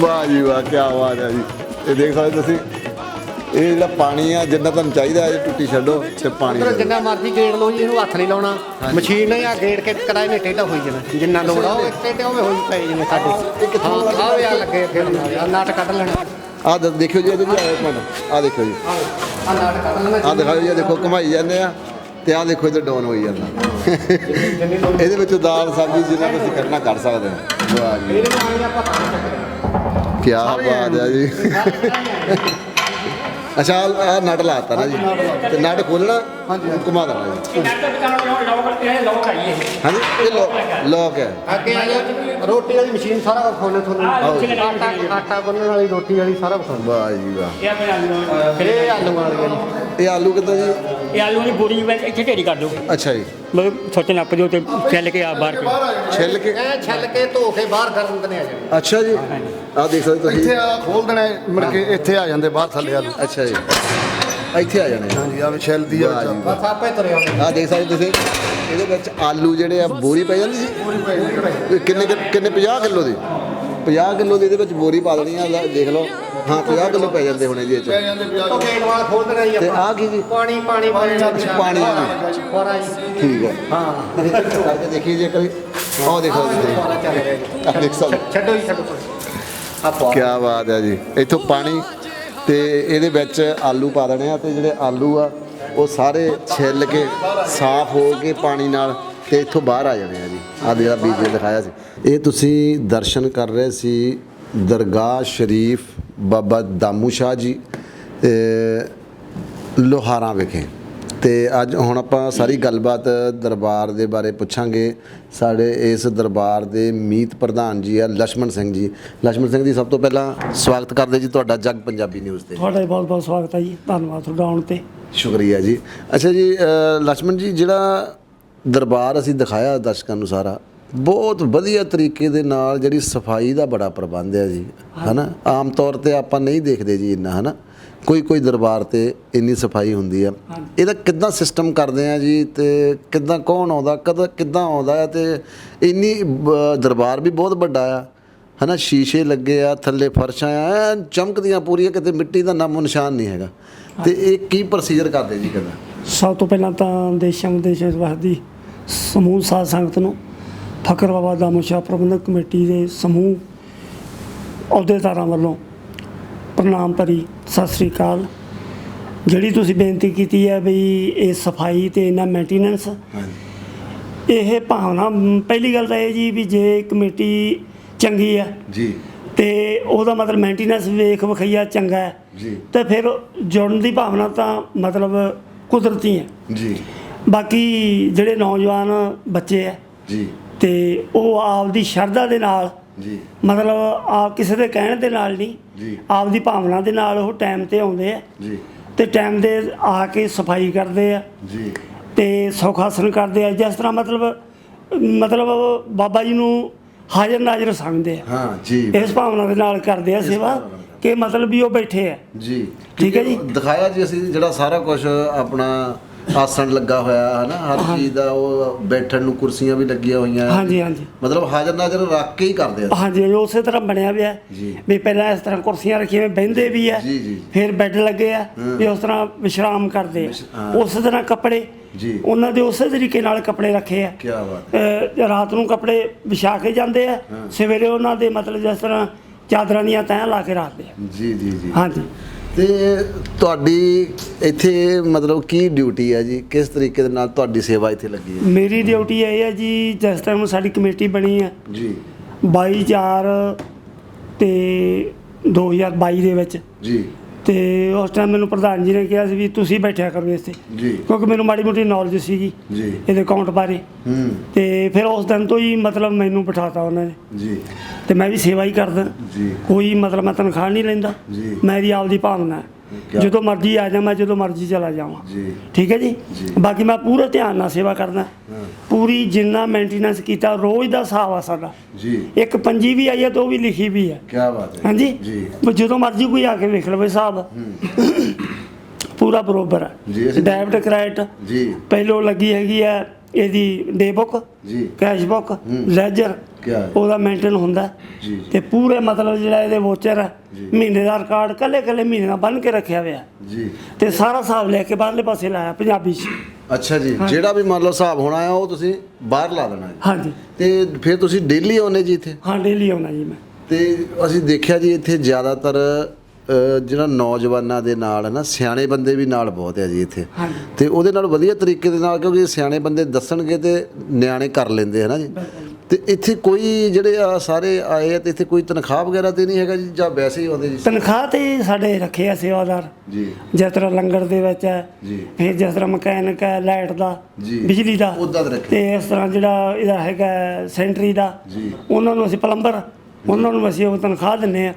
ਵਾਹ ਜੀ ਵਾਹ ਕੀ ਬਾਤ ਹੈ ਜੀ। ਇਹ ਦੇਖ ਸਕਦੇ ਤੁਸੀਂ ਇਹ ਜਿਹੜਾ ਪਾਣੀ ਆ ਜਿੰਨਾ ਤੁਹਾਨੂੰ ਚਾਹੀਦਾ ਇਹ ਟੁੱਟੀ ਛੱਡੋ ਤੇ ਪਾਣੀ ਦਿਓ। ਜਿੰਨਾ ਮਰਜ਼ੀ ਗੇੜ ਲਓ ਜੀ ਇਹਨੂੰ ਹੱਥ ਨਹੀਂ ਲਾਉਣਾ। ਮਸ਼ੀਨ ਨੇ ਆ ਗੇੜ ਕੇ ਕਰਾਏ ਨੇ ਟੇਢਾ ਹੋਈ ਜਾਣਾ। ਜਿੰਨਾ ਲੋੜ ਆ ਉਹ ਟੇਢੇ ਹੋਵੇ ਹੋਈ ਪਏ ਜਿਵੇਂ ਸਾਡੇ। ਹਾਂ ਆ ਲੱਗੇ ਫਿਰ ਨਾਟ ਕੱਢ ਲੈਣਾ। ਦ- ਦੇਖਿਓ ਜੀ ਇਹਦੇ ਜੀ ਇੱਕ ਮਿੰਟ ਆਹ ਦੇਖਿਓ ਜੀ। ਆ ਲੈਣਾ ਦਿਖਾਓ ਜੀ ਆਹ ਦੇਖੋ ਘੁਮਾਈ ਜਾਂਦੇ ਆ ਤੇ ਆਹ ਦੇਖੋ ਇੱਧਰ ਡਾਊਨ ਹੋਈ ਜਾਂਦਾ। ਇਹਦੇ ਵਿੱਚ ਦਾਲ ਸਬਜ਼ੀ ਜਿੰਨਾ ਤੁਸੀਂ ਕਰਨਾ ਕਰ ਸਕਦੇ ਹੋ ਵਾਹ ਜੀ। ਕੀ ਬਾਤ ਹੈ ਜੀ। ਅੱਛਾ ਆ ਨਟ ਲਾਤਾ ਨਾ ਜੀ। ਤੇ ਨਟ ਖੋਲਣਾ ਹਾਂਜੀ ਘੁਮਾ ਦੇਣਾ ਜੀ। ਹਾਂਜੀ ਇਹ ਲੋਕ ਲੋਕ ਹੈ। ਅੱਗੇ ਆ ਜਾਓ ਰੋਟੀ ਵਾਲੀ ਮਸ਼ੀਨ ਸਾਰਾ ਵਿਖਾਉਣੇ ਤੁਹਾਨੂੰ। ਆਟਾ ਆਟਾ ਗੁੰਨਣ ਵਾਲੀ ਰੋਟੀ ਵਾਲੀ ਸਾਰਾ ਵਿਖਾਉਣਾ ਵਾਹ ਜੀ ਵਾਹ। ਇਹ ਆਲੂ ਵਾਲੀ ਜੀ। ਇਹ ਆਲੂ ਕਿੱਦਾਂ ਜੀ? ਇਹ ਆਲੂ ਦੀ ਬੋਰੀ ਵਿੱਚ ਇੱਥੇ ਢੇਰੀ ਕਰ ਦਿਓ। ਅੱਛਾ ਜੀ। ਮਤਲਬ ਛੋਟੇ ਨੱਪ ਦਿਓ ਤੇ ਚੱਲ ਕੇ ਆ ਬਾਹਰ ਕੱਢੋ। ਛਿੱਲ ਕੇ? ਇਹ ਛੱਲ ਕੇ ਧੋ ਕੇ ਬਾਹਰ ਗਰਮ ਕਰਨੇ ਆ ਜਾਣੇ ਅੱਛਾ ਜੀ। ਆਹ ਦੇਖ ਸਕਦੇ ਤੁਸੀਂ। ਇੱਥੇ ਆ ਖੋਲ ਦੇਣਾ ਮੁੜ ਕੇ ਇੱਥੇ ਆ ਜਾਂਦੇ ਬਾਹਰ ਥੱਲੇ ਆਲੂ। ਅੱਛਾ ਜੀ। ਇੱਥੇ ਆ ਜਾਣੇ। ਹਾਂਜੀ ਆ ਵੀ ਛਿੱਲ ਦੀ ਆ। ਵਾਹ ਜੀ ਬਸ ਆਪੇ ਤੁਰੇ ਆਉਂਦੇ। ਆਹ ਦੇਖ ਸਕਦੇ ਤੁਸੀਂ ਇਹਦੇ ਵਿੱਚ ਆਲੂ ਜਿਹੜੇ ਆ ਬੋਰੀ ਪੈ ਜਾਂਦੀ ਸੀ? ਇਹ ਕਿੰਨੇ ਕੁ- ਕਿੰਨੇ 50 ਕਿਲੋ ਦੀ? 50 ਕਿਲੋ ਦੀ ਇਹਦੇ ਵਿੱਚ ਬੋਰੀ ਪਾ ਦੇਣੀ ਆ ਲੈ ਦੇਖ ਲਓ। ਹਾਂ 50 ਕਿਲੋ ਪੈ ਜਾਂਦੇ ਹੋਣੇ ਜੀ ਇਹ ਚ। ਉਹ ਗੇਟ ਵਾਲਾ ਖੋਲ ਦੇਣਾ ਜੀ ਤੇ ਆਪਾਂ। ਆਹ ਕੀ ਜੀ ਪਾਣੀ ਪਾਣੀ ਪਾਣੀ ਪਾਣੀ। ਜੀ। ਫੋਰਾ ਜੀ। ਠੀਕ ਹੈ ਹਾਂ। ਕਰਕੇ ਦੇਖੀਏ ਜੇ ਕਰੀ ਆਹ ਦੇਖੋ ਤੁਸੀਂ ਚੱਲ ਰਿਹਾ ਜੀ। ਆਹ ਦੇਖ ਸਕਦੇ ਛੱਡੋ ਜੀ ਛੱਡੋ। ਆਪਾਂ ਕੀ ਬਾਤ ਹੈ ਜੀ। ਇੱਥੋਂ ਪਾਣੀ ਤੇ ਇਹਦੇ ਵਿੱਚ ਆਲੂ ਪਾ ਦੇਣੇ ਆ ਤੇ ਜਿਹੜੇ ਆਲੂ ਆ ਉਹ ਸਾਰੇ ਛਿੱਲ ਕੇ ਸਾਫ਼ ਹੋ ਕੇ ਪਾਣੀ ਨਾਲ ਤੇ ਇੱਥੋਂ ਬਾਹਰ ਆ ਜਾਣੇ ਆ ਜੀ। ਆ ਜਿਹੜਾ ਬੀਜ ਦਿਖਾਇਆ ਸੀ। ਇਹ ਤੁਸੀਂ ਦਰਸ਼ਨ ਕਰ ਰਹੇ ਸੀ ਦਰਗਾਹ ਸ਼ਰੀਫ ਬਾਬਾ ਦਾਮੂ ਸ਼ਾਹ ਜੀ ਲੋਹਾਰਾਂ ਵਿਖੇ। ਤੇ ਅੱਜ ਹੁਣ ਆਪਾਂ ਸਾਰੀ ਗੱਲਬਾਤ ਦਰਬਾਰ ਦੇ ਬਾਰੇ ਪੁੱਛਾਂਗੇ। ਸਾਡੇ ਇਸ ਦਰਬਾਰ ਦੇ ਮੀਤ ਪ੍ਰਧਾਨ ਜੀ ਆ ਲక్ష్మణ ਸਿੰਘ ਜੀ। ਲక్ష్మణ ਸਿੰਘ ਜੀ ਸਭ ਤੋਂ ਪਹਿਲਾਂ ਸਵਾਗਤ ਕਰਦੇ ਜੀ ਤੁਹਾਡਾ ਜਗ ਪੰਜਾਬੀ ਨਿਊਜ਼ ਤੇ। ਤੁਹਾਡਾ ਬਹੁਤ ਬਹੁਤ ਸਵਾਗਤ ਹੈ ਜੀ। ਧੰਨਵਾਦ ਤੁਹਾਡਾ ਆਉਣ ਤੇ। ਸ਼ੁਕਰੀਆ ਜੀ। ਅੱਛਾ ਜੀ ਲక్ష్మణ ਜੀ ਜਿਹੜਾ ਦਰਬਾਰ ਅਸੀਂ ਦਿਖਾਇਆ ਦਰਸ਼ਕਾਂ ਨੂੰ ਸਾਰਾ ਬਹੁਤ ਵਧੀਆ ਤਰੀਕੇ ਦੇ ਨਾਲ ਜਿਹੜੀ ਸਫ਼ਾਈ ਦਾ ਬੜਾ ਪ੍ਰਬੰਧ ਹੈ ਜੀ ਹਨਾ? ਆਮ ਤੌਰ ਤੇ ਆਪਾਂ ਨਹੀਂ ਦੇਖਦੇ ਜੀ ਇੰਨਾ ਹਨਾ? ਕੋਈ ਕੋਈ ਦਰਬਾਰ ਤੇ ਇੰਨੀ ਸਫ਼ਾਈ ਹੁੰਦੀ ਆ। ਇਹਦਾ ਕਿੱਦਾਂ ਸਿਸਟਮ ਕਰਦੇ ਆ ਜੀ ਤੇ ਕਿੱਦਾਂ ਕੌਣ ਆਉਂਦਾ ਕਦ ਕਿੱਦਾਂ ਆਉਂਦਾ ਹੈ ਤੇ ਇੰਨੀ ਦਰਬਾਰ ਵੀ ਬਹੁਤ ਵੱਡਾ ਆ ਹਨਾ? ਸ਼ੀਸ਼ੇ ਲੱਗੇ ਆ ਥੱਲੇ ਫਰਸ਼ਾਂ ਆ ਚਮਕਦੀਆਂ ਪੂਰੀਆਂ ਕਿਤੇ ਮਿੱਟੀ ਦਾ ਨਾਮੋ ਨਿਸ਼ਾਨ ਨਹੀਂ ਹੈਗਾ। ਤੇ ਇਹ ਕੀ ਪ੍ਰੋਸੀਜਰ ਕਰਦੇ ਜੀ ਕਿੱਦਾਂ? ਸਭ ਤੋਂ ਪਹਿਲਾਂ ਤਾਂ ਦੇਸ਼ਾਂ ਵਿਦੇਸ਼ਾਂ ਵਾਸਦੀ ਸਮੂਹ ਸਾਧ ਸੰਗਤ ਨੂੰ ਫਕਰ ਬਾਬਾ ਦਾਮੋਸ਼ਾ ਪ੍ਰਬੰਧਕ ਕਮੇਟੀ ਦੇ ਸਮੂਹ ਅਹੁਦੇਦਾਰਾਂ ਵੱਲੋਂ ਪ੍ਰਣਾਮ ਭਰੀ ਸਤਿ ਸ੍ਰੀ ਅਕਾਲ। ਜਿਹੜੀ ਤੁਸੀਂ ਬੇਨਤੀ ਕੀਤੀ ਹੈ ਵੀ ਇਹ ਸਫ਼ਾਈ ਤੇ ਇਹਨਾਂ ਮੇਨਟੇਨੈਂਸ ਇਹ ਭਾਵਨਾ ਪਹਿਲੀ ਗੱਲ ਤਾਂ ਇਹ ਜੀ ਵੀ ਜੇ ਕਮੇਟੀ ਚੰਗੀ ਹੈ ਜੀ। ਤੇ ਉਹਦਾ ਮਤਲਬ ਮੇਨਟੇਨੈਂਸ ਵੇਖ ਵਿਖਈਆ ਚੰਗਾ ਹੈ। ਜੀ। ਤੇ ਫਿਰ ਜੁੜਨ ਦੀ ਭਾਵਨਾ ਤਾਂ ਮਤਲਬ ਕੁਦਰਤੀ ਹੈ। ਜੀ। ਬਾਕੀ ਜਿਹੜੇ ਨੌਜਵਾਨ ਬੱਚੇ ਹੈ ਜੀ। ਤੇ ਉਹ ਆਪਦੀ ਸ਼ਰਧਾ ਦੇ ਨਾਲ ਜੀ। ਮਤਲਬ ਆਪ ਕਿਸੇ ਦੇ ਕਹਿਣ ਦੇ ਨਾਲ ਨਹੀਂ ਜੀ। ਆਪਦੀ ਭਾਵਨਾ ਦੇ ਨਾਲ ਉਹ ਟਾਈਮ ਤੇ ਆਉਂਦੇ ਆ। ਜੀ। ਤੇ ਟਾਈਮ ਦੇ ਆ ਕੇ ਸਫ਼ਾਈ ਕਰਦੇ ਆ। ਜੀ। ਤੇ ਸੁੱਖ ਆਸਣ ਕਰਦੇ ਆ। ਜਿਸ ਤਰ੍ਹਾਂ ਮਤਲਬ ਮਤਲਬ ਬਾਬਾ ਜੀ ਨੂੰ ਹਾਜ਼ਰ ਨਾਜ਼ਰ ਸਮਝਦੇ ਆ। ਹਾਂ ਜੀ। ਇਸ ਭਾਵਨਾ ਦੇ ਨਾਲ ਕਰਦੇ ਆ ਸੇਵਾ ਕਿ ਮਤਲਬ ਵੀ ਉਹ ਬੈਠੇ ਆ। ਜੀ। ਠੀਕ ਹੈ ਜੀ। ਦਿਖਾਇਆ ਜੀ ਅਸੀਂ ਜਿਹੜਾ ਸਾਰਾ ਕੁਝ ਆਪਣਾ ਆਸਣ ਲੱਗਾ ਹੋਇਆ ਹੈ ਨਾ ਹਰ ਚੀਜ਼ ਦਾ ਉਹ ਬੈਠਣ ਨੂੰ ਕੁਰਸੀਆਂ ਵੀ ਲੱਗੀਆਂ ਹੋਈਆਂ। ਹਾਂਜੀ ਹਾਂਜੀ। ਮਤਲਬ ਹਾਜ਼ਰ ਨਾਜ਼ਰ ਰੱਖ ਕੇ ਹੀ ਕਰਦੇ ਆ। ਹਾਂਜੀ ਉਸੇ ਤਰ੍ਹਾਂ ਬਣਿਆ ਪਿਆ ਹੈ। ਜੀ। ਵੀ ਪਹਿਲਾਂ ਇਸ ਤਰ੍ਹਾਂ ਕੁਰਸੀਆਂ ਰੱਖੀਆਂ ਬਹਿੰਦੇ ਵੀ ਆ ਜੀ, ਜੀ। ਫਿਰ ਬੈੱਡ ਲੱਗੇ ਆ ਵੀ ਉਸ ਤਰ੍ਹਾਂ ਵਿਸ਼ਰਾਮ ਕਰਦੇ ਆ। ਉਸੇ ਤਰ੍ਹਾਂ ਕੱਪੜੇ। ਜੀ। ਉਹਨਾਂ ਦੇ ਉਸੇ ਤਰੀਕੇ ਨਾਲ ਕੱਪੜੇ ਰੱਖੇ ਆ। ਕੀ ਬਾਤ ਅਹ ਰਾਤ ਨੂੰ ਕੱਪੜੇ ਵਿਛਾ ਕੇ ਜਾਂਦੇ ਆ। ਸਵੇਰੇ ਉਹਨਾਂ ਦੇ ਮਤਲਬ ਜਿਸ ਤਰ੍ਹਾਂ ਚਾਦਰਾਂ ਦੀਆਂ ਤੈਅ ਲਾ ਕੇ ਰੱਖਦੇ ਆ। ਜੀ ਜੀ ਜੀ। ਹਾਂਜੀ। ਤੇ ਤੁਹਾਡੀ ਇੱਥੇ ਮਤਲਬ ਕੀ ਡਿਊਟੀ ਹੈ ਜੀ? ਕਿਸ ਤਰੀਕੇ ਦੇ ਨਾਲ ਤੁਹਾਡੀ ਸੇਵਾ ਇੱਥੇ ਲੱਗੀ ਹੈ? ਮੇਰੀ ਡਿਊਟੀ ਇਹ ਹੈ ਜੀ ਜਿਸ ਟਾਈਮ ਸਾਡੀ ਕਮੇਟੀ ਬਣੀ ਹੈ ਜੀ। 22 4 ਤੇ 2022 ਦੇ ਵਿੱਚ। ਜੀ। ਤੇ ਉਸ ਟਾਈਮ ਮੈਨੂੰ ਪ੍ਰਧਾਨ ਜੀ ਨੇ ਕਿਹਾ ਸੀ ਵੀ ਤੁਸੀਂ ਬੈਠਿਆ ਕਰੋ ਇੱਥੇ। ਜੀ। ਕਿਉਂਕਿ ਮੈਨੂੰ ਮਾੜੀ ਮੋਟੀ ਨੌਲੇਜ ਸੀਗੀ ਜੀ। ਇਹਦੇ ਅਕਾਊਂਟ ਬਾਰੇ। ਹੂੰ। ਤੇ ਫਿਰ ਉਸ ਦਿਨ ਤੋਂ ਹੀ ਮਤਲਬ ਮੈਨੂੰ ਬਿਠਾਤਾ ਉਹਨਾਂ ਨੇ। ਜੀ। ਤੇ ਮੈਂ ਵੀ ਸੇਵਾ ਹੀ ਕਰਦਾ। ਜੀ। ਕੋਈ ਮਤਲਬ ਮੈਂ ਤਨਖਾਹ ਨਹੀਂ ਲੈਂਦਾ। ਜੀ। ਮੇਰੀ ਆਪਦੀ ਭਾਵਨਾ ਹੈ। ਜਦੋਂ ਮਰਜ਼ੀ ਆ ਜਾ ਮੈਂ ਜਦੋਂ ਮਰਜ਼ੀ ਚਲਾ ਜਾਵਾਂ। ਜੀ। ਠੀਕ ਹੈ ਜੀ। ਬਾਕੀ ਮੈਂ ਪੂਰੇ ਧਿਆਨ ਨਾਲ ਸੇਵਾ ਕਰਦਾ ਪੂਰੀ ਜਿੰਨਾ ਮੇਨਟੇਨੈਂਸ ਕੀਤਾ ਰੋਜ਼ ਦਾ ਹਿਸਾਬ ਆ ਸਾਡਾ। ਜੀ। ਇੱਕ ਪੰਜੀ ਵੀ ਆਈ ਹੈ ਤੇ ਉਹ ਵੀ ਲਿਖੀ ਵੀ ਹੈ। ਕੀ ਬਾਤ ਹੈ। ਹਾਂਜੀ? ਜੀ। ਜਦੋਂ ਮਰਜ਼ੀ ਕੋਈ ਆ ਕੇ ਵੇਖ ਲਵੇ ਸਾਹਿਬ ਪੂਰਾ ਬਰੋਬਰ ਹੈ। ਡੈਬਿਟ ਕ੍ਰੈਡਿਟ ਜੀ। ਪਹਿਲੋਂ ਲੱਗੀ ਹੈਗੀ ਆ ਇਹਦੀ ਡੇ ਬੁੱਕ ਜੀ। ਕੈਸ਼ ਬੁੱਕ ਲੈਜਰ ਕਿਆ ਹੈ? ਉਹਦਾ ਮੇਨਟੇਨ ਹੁੰਦਾ। ਜੀ। ਤੇ ਪੂਰੇ ਮਤਲਬ ਜਿਹੜਾ ਇਹਦੇ ਵੋਚਰ ਹੈ ਮਹੀਨੇ ਦਾ ਰਿਕਾਰਡ ਕੱਲੇ ਕੱਲੇ ਮਹੀਨੇ ਦਾ ਬੰਨ ਕੇ ਰੱਖਿਆ ਹੋਇਆ। ਜੀ। ਤੇ ਸਾਰਾ ਹਿਸਾਬ ਲੈ ਕੇ ਬਾਹਰਲੇ ਪਾਸੇ ਲਾਇਆ ਪੰਜਾਬੀ 'ਚ। ਅੱਛਾ ਜੀ ਜਿਹੜਾ ਵੀ ਮੰਨ ਲਓ ਹਿਸਾਬ ਹੋਣਾ ਆ ਉਹ ਤੁਸੀਂ ਬਾਹਰ ਲਾ ਦੇਣਾ ਹੈ। ਹਾਂਜੀ। ਤੇ ਫਿਰ ਤੁਸੀਂ ਡੇਲੀ ਆਉਂਦੇ ਜੀ ਇੱਥੇ? ਹਾਂ ਡੇਲੀ ਆਉਣਾ ਜੀ ਮੈਂ। ਤੇ ਅਸੀਂ ਦੇਖਿਆ ਜੀ ਇੱਥੇ ਜ਼ਿਆਦਾਤਰ ਜਿਹੜਾ ਨੌਜਵਾਨਾਂ ਦੇ ਨਾਲ ਹੈ ਨਾ ਸਿਆਣੇ ਬੰਦੇ ਵੀ ਨਾਲ ਬਹੁਤ ਹੈ ਜੀ ਇੱਥੇ ਤੇ ਉਹਦੇ ਨਾਲ ਵਧੀਆ ਤਰੀਕੇ ਦੇ ਨਾਲ ਕਿਉਂਕਿ ਸਿਆਣੇ ਬੰਦੇ ਦੱਸਣਗੇ ਤੇ ਨਿਆਣੇ ਕਰ ਲੈਂਦੇ ਹੈ ਨਾ ਜੀ ਤੇ ਇੱਥੇ ਕੋਈ ਜਿਹੜੇ ਆ ਸਾਰੇ ਆਏ ਆ ਤੇ ਇੱਥੇ ਕੋਈ ਤਨਖਾਹ ਵਗੈਰਾ ਤੇ ਨਹੀਂ ਹੈਗਾ ਜੀ ਜਾਂ ਵੈਸੇ ਹੀ ਆਉਂਦੇ ਜੀ ਤਨਖਾਹ ਤੇ ਸਾਡੇ ਰੱਖੇ ਆ ਸੇਵਾਦਾਰ ਜੀ ਜਿਸ ਤਰ੍ਹਾਂ ਲੰਗਰ ਦੇ ਵਿੱਚ ਹੈ ਜੀ। ਫਿਰ ਜਿਸ ਤਰ੍ਹਾਂ ਮਕੈਨਿਕ ਹੈ ਲਾਈਟ ਦਾ ਜੀ। ਬਿਜਲੀ ਦਾ ਉੱਦਾਂ ਦੇ ਰੱਖੇ। ਤੇ ਇਸ ਤਰ੍ਹਾਂ ਜਿਹੜਾ ਇਹਦਾ ਹੈਗਾ ਸੈਂਟਰੀ ਦਾ ਜੀ। ਉਹਨਾਂ ਨੂੰ ਅਸੀਂ ਪਲੰਬਰ ਉਹਨਾਂ ਨੂੰ ਅਸੀਂ ਉਹ ਤਨਖਾਹ ਦਿੰਨੇ ਆ।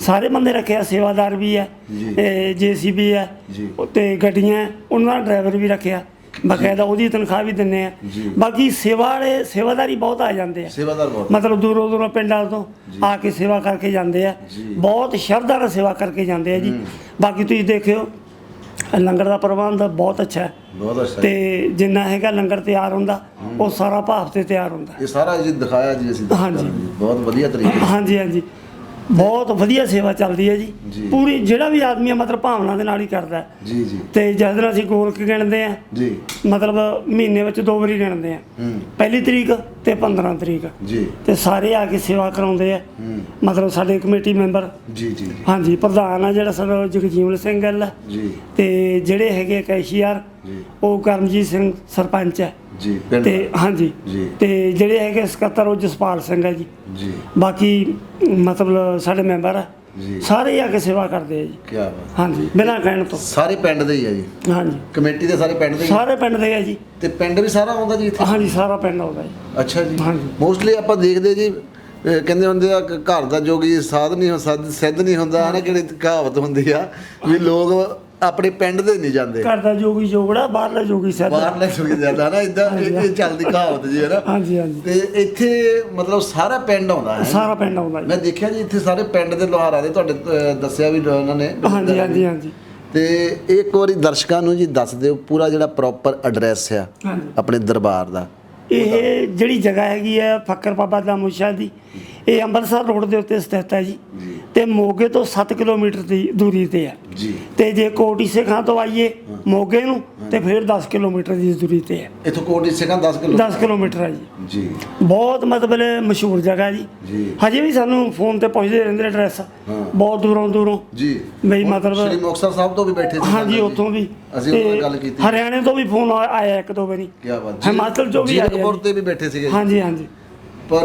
ਸਾਰੇ ਬੰਦੇ ਰੱਖੇ ਆ ਸੇਵਾਦਾਰ ਵੀ ਹੈ ਜੀ। ਤੇ ਜੀਸੀਬੀ ਹੈ ਜੀ। ਤੇ ਗੱਡੀਆਂ ਉਹਨਾਂ ਦਾ ਡਰਾਈਵਰ ਵੀ ਰੱਖਿਆ ਬਕਾਇਦਾ ਉਹਦੀ ਤਨਖਾਹ ਵੀ ਦਿੰਨੇ ਆ। ਬਾਕੀ ਸੇਵਾ ਵਾਲੇ ਸੇਵਾਦਾਰੀ ਬਹੁਤ ਆ ਜਾਂਦੇ ਆ। ਸੇਵਾਦਾਰ ਬਹੁਤ ਮਤਲਬ ਦੂਰੋਂ ਦੂਰੋਂ ਪਿੰਡਾਂ ਤੋਂ ਆ ਕੇ ਸੇਵਾ ਕਰਕੇ ਜਾਂਦੇ ਆ। ਬਹੁਤ ਸ਼ਰਧਾ ਨਾਲ ਸੇਵਾ ਕਰਕੇ ਜਾਂਦੇ ਆ ਜੀ। ਬਾਕੀ ਤੁਸੀਂ ਦੇਖਿਓ ਲੰਗਰ ਦਾ ਪ੍ਰਬੰਧ ਬਹੁਤ ਅੱਛਾ ਹੈ। ਬਹੁਤ ਅੱਛਾ। ਤੇ ਜਿੰਨਾ ਹੈਗਾ ਲੰਗਰ ਤਿਆਰ ਹੁੰਦਾ ਉਹ ਸਾਰਾ ਭਾਵ ਤੇ ਤਿਆਰ ਹੁੰਦਾ। ਇਹ ਸਾਰਾ ਜੀ ਦਿਖਾਇਆ ਜੀ ਅਸੀਂ। ਹਾਂਜੀ। ਬਹੁਤ ਵਧੀਆ ਤਰੀਕੇ ਹਾਂਜੀ ਹਾਂਜੀ। ਬਹੁਤ ਵਧੀਆ ਸੇਵਾ ਚੱਲਦੀ ਹੈ ਜੀ। ਜੀ। ਪੂਰੀ ਜਿਹੜਾ ਵੀ ਆਦਮੀ ਹੈ ਮਤਲਬ ਭਾਵਨਾ ਦੇ ਨਾਲ ਹੀ ਕਰਦਾ ਹੈ। ਜੀ ਜੀ। ਤੇ ਜਦ ਦਿਨ ਅਸੀਂ ਗੋਲਕ ਗਿਣਦੇ ਆ ਜੀ। ਮਤਲਬ ਮਹੀਨੇ ਵਿੱਚ ਦੋ ਵਾਰੀ ਗਿਣਦੇ ਆ ਹੂੰ। ਪਹਿਲੀ ਤਰੀਕ ਤੇ 15 ਤਰੀਕ। ਜੀ। ਤੇ ਸਾਰੇ ਆ ਕੇ ਸੇਵਾ ਕਰਾਉਂਦੇ ਆ। ਹੂੰ। ਮਤਲਬ ਸਾਡੇ ਕਮੇਟੀ ਮੈਂਬਰ। ਜੀ ਜੀ ਜੀ। ਹਾਂਜੀ ਪ੍ਰਧਾਨ ਆ ਜਿਹੜਾ ਸਾਡਾ ਜਗਜੀਵਨ ਸਿੰਘ ਗੱਲ। ਜੀ। ਤੇ ਜਿਹੜੇ ਹੈਗੇ ਕੈਸ਼ੀਅਰ ਜੀ। ਉਹ ਕਰਮਜੀਤ ਸਿੰਘ ਸਰਪੰਚ ਹੈ। ਜੀ ਪਿੰਡ ਤੇ ਹਾਂਜੀ ਜੀ। ਤੇ ਜਿਹੜੇ ਹੈਗੇ ਸਕੱਤਰ ਉਹ ਜਸਪਾਲ ਸਿੰਘ ਹੈ ਜੀ। ਜੀ। ਬਾਕੀ ਮਤਲਬ ਸਾਡੇ ਮੈਂਬਰ ਆ। ਜੀ। ਸਾਰੇ ਆ ਕੇ ਸੇਵਾ ਕਰਦੇ ਆ ਜੀ। ਕੀ ਬਾਤ ਹਾਂਜੀ ਬਿਨਾਂ ਕਹਿਣ ਤੋਂ। ਸਾਰੇ ਪਿੰਡ ਦੇ ਹੀ ਆ ਜੀ। ਹਾਂਜੀ। ਕਮੇਟੀ ਦੇ ਸਾਰੇ ਪਿੰਡ ਦੇ ਹੀ ਆ? ਸਾਰੇ ਪਿੰਡ ਦੇ ਆ ਜੀ। ਤੇ ਪਿੰਡ ਵੀ ਸਾਰਾ ਆਉਂਦਾ ਜੀ ਇੱਥੇ? ਹਾਂਜੀ ਸਾਰਾ ਪਿੰਡ ਆਉਂਦਾ ਜੀ। ਅੱਛਾ ਜੀ। ਹਾਂਜੀ। ਮੋਸਟਲੀ ਆਪਾਂ ਦੇਖਦੇ ਜੀ ਅਹ ਕਹਿੰਦੇ ਹੁੰਦੇ ਆ ਕਿ ਘਰ ਦਾ ਜੋਗੀ ਸਾਧ ਨਹੀਂ ਹੋ ਸਾਧ ਸਿੱਧ ਨਹੀਂ ਹੁੰਦਾ ਨਾ ਕਿਹੜੀ ਕਹਾਵਤ ਹੁੰਦੀ ਆ ਵੀ ਲੋਕ ਆਪਣੇ ਪਿੰਡ ਦੇ ਨਹੀਂ ਜਾਂਦੇ। ਘਰ ਦਾ ਜੋਗੀ ਜੋਗੜਾ ਬਾਹਰਲਾ ਜੋਗੀ ਸਹਿਤ ਬਾਹਰ ਲੈ ਜੋਗੀ ਜਾਂਦਾ ਨਾ ਇਦਾਂ ਇਹ ਚੱਲਦੀ ਕਹਾਵਤ ਜੀ ਹੈ ਨਾ? ਹਾਂਜੀ ਹਾਂਜੀ। ਤੇ ਇੱਥੇ ਮਤਲਬ ਸਾਰਾ ਪਿੰਡ ਆਉਂਦਾ ਹੈ। ਸਾਰਾ ਪਿੰਡ ਆਉਂਦਾ ਜੀ। ਮੈਂ ਦੇਖਿਆ ਜੀ ਇੱਥੇ ਸਾਰੇ ਪਿੰਡ ਦੇ ਲੋਹਾਰਾਂ ਦੇ ਤੁਹਾਡੇ ਦੱਸਿਆ ਵੀ ਉਹਨਾਂ ਨੇ। ਹਾਂਜੀ ਹਾਂਜੀ ਹਾਂਜੀ। ਤੇ ਇੱਕ ਵਾਰੀ ਦਰਸ਼ਕਾਂ ਨੂੰ ਜੀ ਦੱਸ ਦਿਓ ਪੂਰਾ ਜਿਹੜਾ ਪ੍ਰੋਪਰ ਐਡਰੈਸ ਆ ਆਪਣੇ ਦਰਬਾਰ ਦਾ। ਇਹ ਜਿਹੜੀ ਜਗ੍ਹਾ ਹੈਗੀ ਹੈ ਫੱਕਰ ਬਾਬਾ ਦਾ ਮੁਸ਼ਾ ਦੀ ਇਹ ਅੰਮ੍ਰਿਤਸਰ ਰੋਡ ਦੇ ਉੱਤੇ ਸਥਿਤ ਹੈ ਜੀ। ਤੇ ਮੋਗੇ ਤੋਂ 7 ਕਿਲੋਮੀਟਰ ਦੀ ਦੂਰੀ ਤੇ ਹੈ। ਜੀ। ਤੇ ਜੇ ਕੋਟੀ ਸਿੱਖਾਂ ਤੋਂ ਆਈਏ ਮੋਗੇ ਨੂੰ ਤੇ ਫਿਰ 10 ਕਿਲੋਮੀਟਰ ਦੀ ਦੂਰੀ ਤੇ ਹੈ। ਇੱਥੋਂ ਕੋਟੀ ਸਿੰਘਾਂ 10 ਕਿਲੋ 10 ਕਿਲੋਮੀਟਰ ਹੈ ਜੀ। ਜੀ। ਬਹੁਤ ਮਤਲਬ ਮਸ਼ਹੂਰ ਜਗ੍ਹਾ ਜੀ। ਜੀ। ਹਜੇ ਵੀ ਸਾਨੂੰ ਫੋਨ ਤੇ ਪੁੱਛਦੇ ਰਹਿੰਦੇ ਐਡਰੈਸ ਹਾਂ। ਬਹੁਤ ਦੂਰੋਂ ਦੂਰੋਂ। ਜੀ। ਬਈ ਹੁਣ ਮਤਲਬ- ਸ਼੍ਰੀ ਮੁਕਤਸਰ ਸਾਹਿਬ ਤੋਂ ਵੀ ਬੈਠੇ ਸੀ ਹਾਂਜੀ ਉੱਥੋਂ ਵੀ। ਅਸੀਂ ਉਹਨਾਂ ਨਾਲ ਤੇ ਗੱਲ ਕੀਤੀ। ਹਰਿਆਣੇ ਤੋਂ ਵੀ ਫੋਨ ਆ- ਆਇਆ ਇੱਕ ਦੋ ਵਾਰੀ। ਕੀ ਬਾਤ। ਹਿਮਾਚਲ ਤੋਂ ਵੀ ਆਇਆ ਜੀਰਕਪੁਰ ਜੀ। ਤੇ ਵੀ ਬੈਠੇ ਸੀਗੇ। ਜੀ। ਹਾਂਜੀ ਹਾਂਜੀ। ਪਰ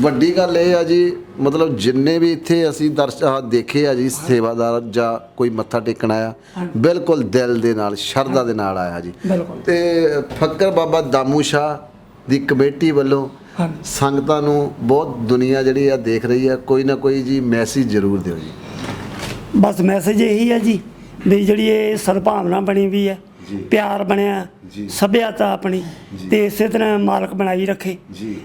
ਵੱਡੀ ਗੱਲ ਇਹ ਆ ਜੀ ਮਤਲਬ ਜਿੰਨੇ ਵੀ ਇੱਥੇ ਅਸੀਂ ਦਰਸ਼ ਆਹ ਦੇਖੇ ਆ ਜੀ ਸੇਵਾਦਾਰ ਜਾਂ ਕੋਈ ਮੱਥਾ ਟੇਕਣ ਆਇਆ ਬਿਲਕੁਲ ਦਿਲ ਦੇ ਨਾਲ ਸ਼ਰਧਾ ਦੇ ਨਾਲ ਆਇਆ ਜੀ। ਤੇ ਫੱਕਰ ਬਾਬਾ ਦਾਮੂ ਸ਼ਾਹ ਦੀ ਕਮੇਟੀ ਵੱਲੋਂ ਸੰਗਤਾਂ ਨੂੰ ਬਹੁਤ ਦੁਨੀਆ ਜਿਹੜੀ ਆ ਦੇਖ ਰਹੀ ਆ ਕੋਈ ਨਾ ਕੋਈ ਜੀ ਮੈਸੇਜ ਜ਼ਰੂਰ ਦਿਓ ਜੀ। ਬਸ ਮੈਸੇਜ ਇਹੀ ਹੈ ਜੀ ਵੀ ਜਿਹੜੀ ਇਹ ਸਦਭਾਵਨਾ ਬਣੀ ਵੀ ਹੈ ਪਿਆਰ ਬਣਿਆ। ਸਭਿਆਤਾ ਆਪਣੀ ਤੇ ਇਸੇ ਤਰ੍ਹਾਂ ਮਾਲਕ ਬਣਾਈ ਰੱਖੇ।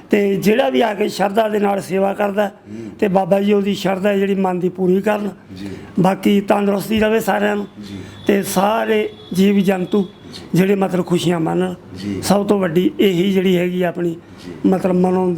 ਤੇ ਜਿਹੜਾ ਵੀ ਆ ਕੇ ਸ਼ਰਧਾ ਦੇ ਨਾਲ ਸੇਵਾ ਕਰਦਾ ਤੇ ਬਾਬਾ ਜੀ ਉਹਦੀ ਸ਼ਰਧਾ ਜਿਹੜੀ ਮਨ ਦੀ ਪੂਰੀ ਕਰਨ। ਬਾਕੀ ਤੰਦਰੁਸਤੀ ਰਵੇ ਸਾਰਿਆਂ ਨੂੰ। ਤੇ ਸਾਰੇ ਜੀਵ ਜੰਤੂ ਜਿਹੜੇ ਮਤਲਬ ਖੁਸ਼ੀਆਂ ਮੰਨਣ। ਸਭ ਤੋਂ ਵੱਡੀ ਇਹੀ ਜਿਹੜੀ ਹੈਗੀ ਆਪਣੀ ਮਤਲਬ ਮਨੋਂ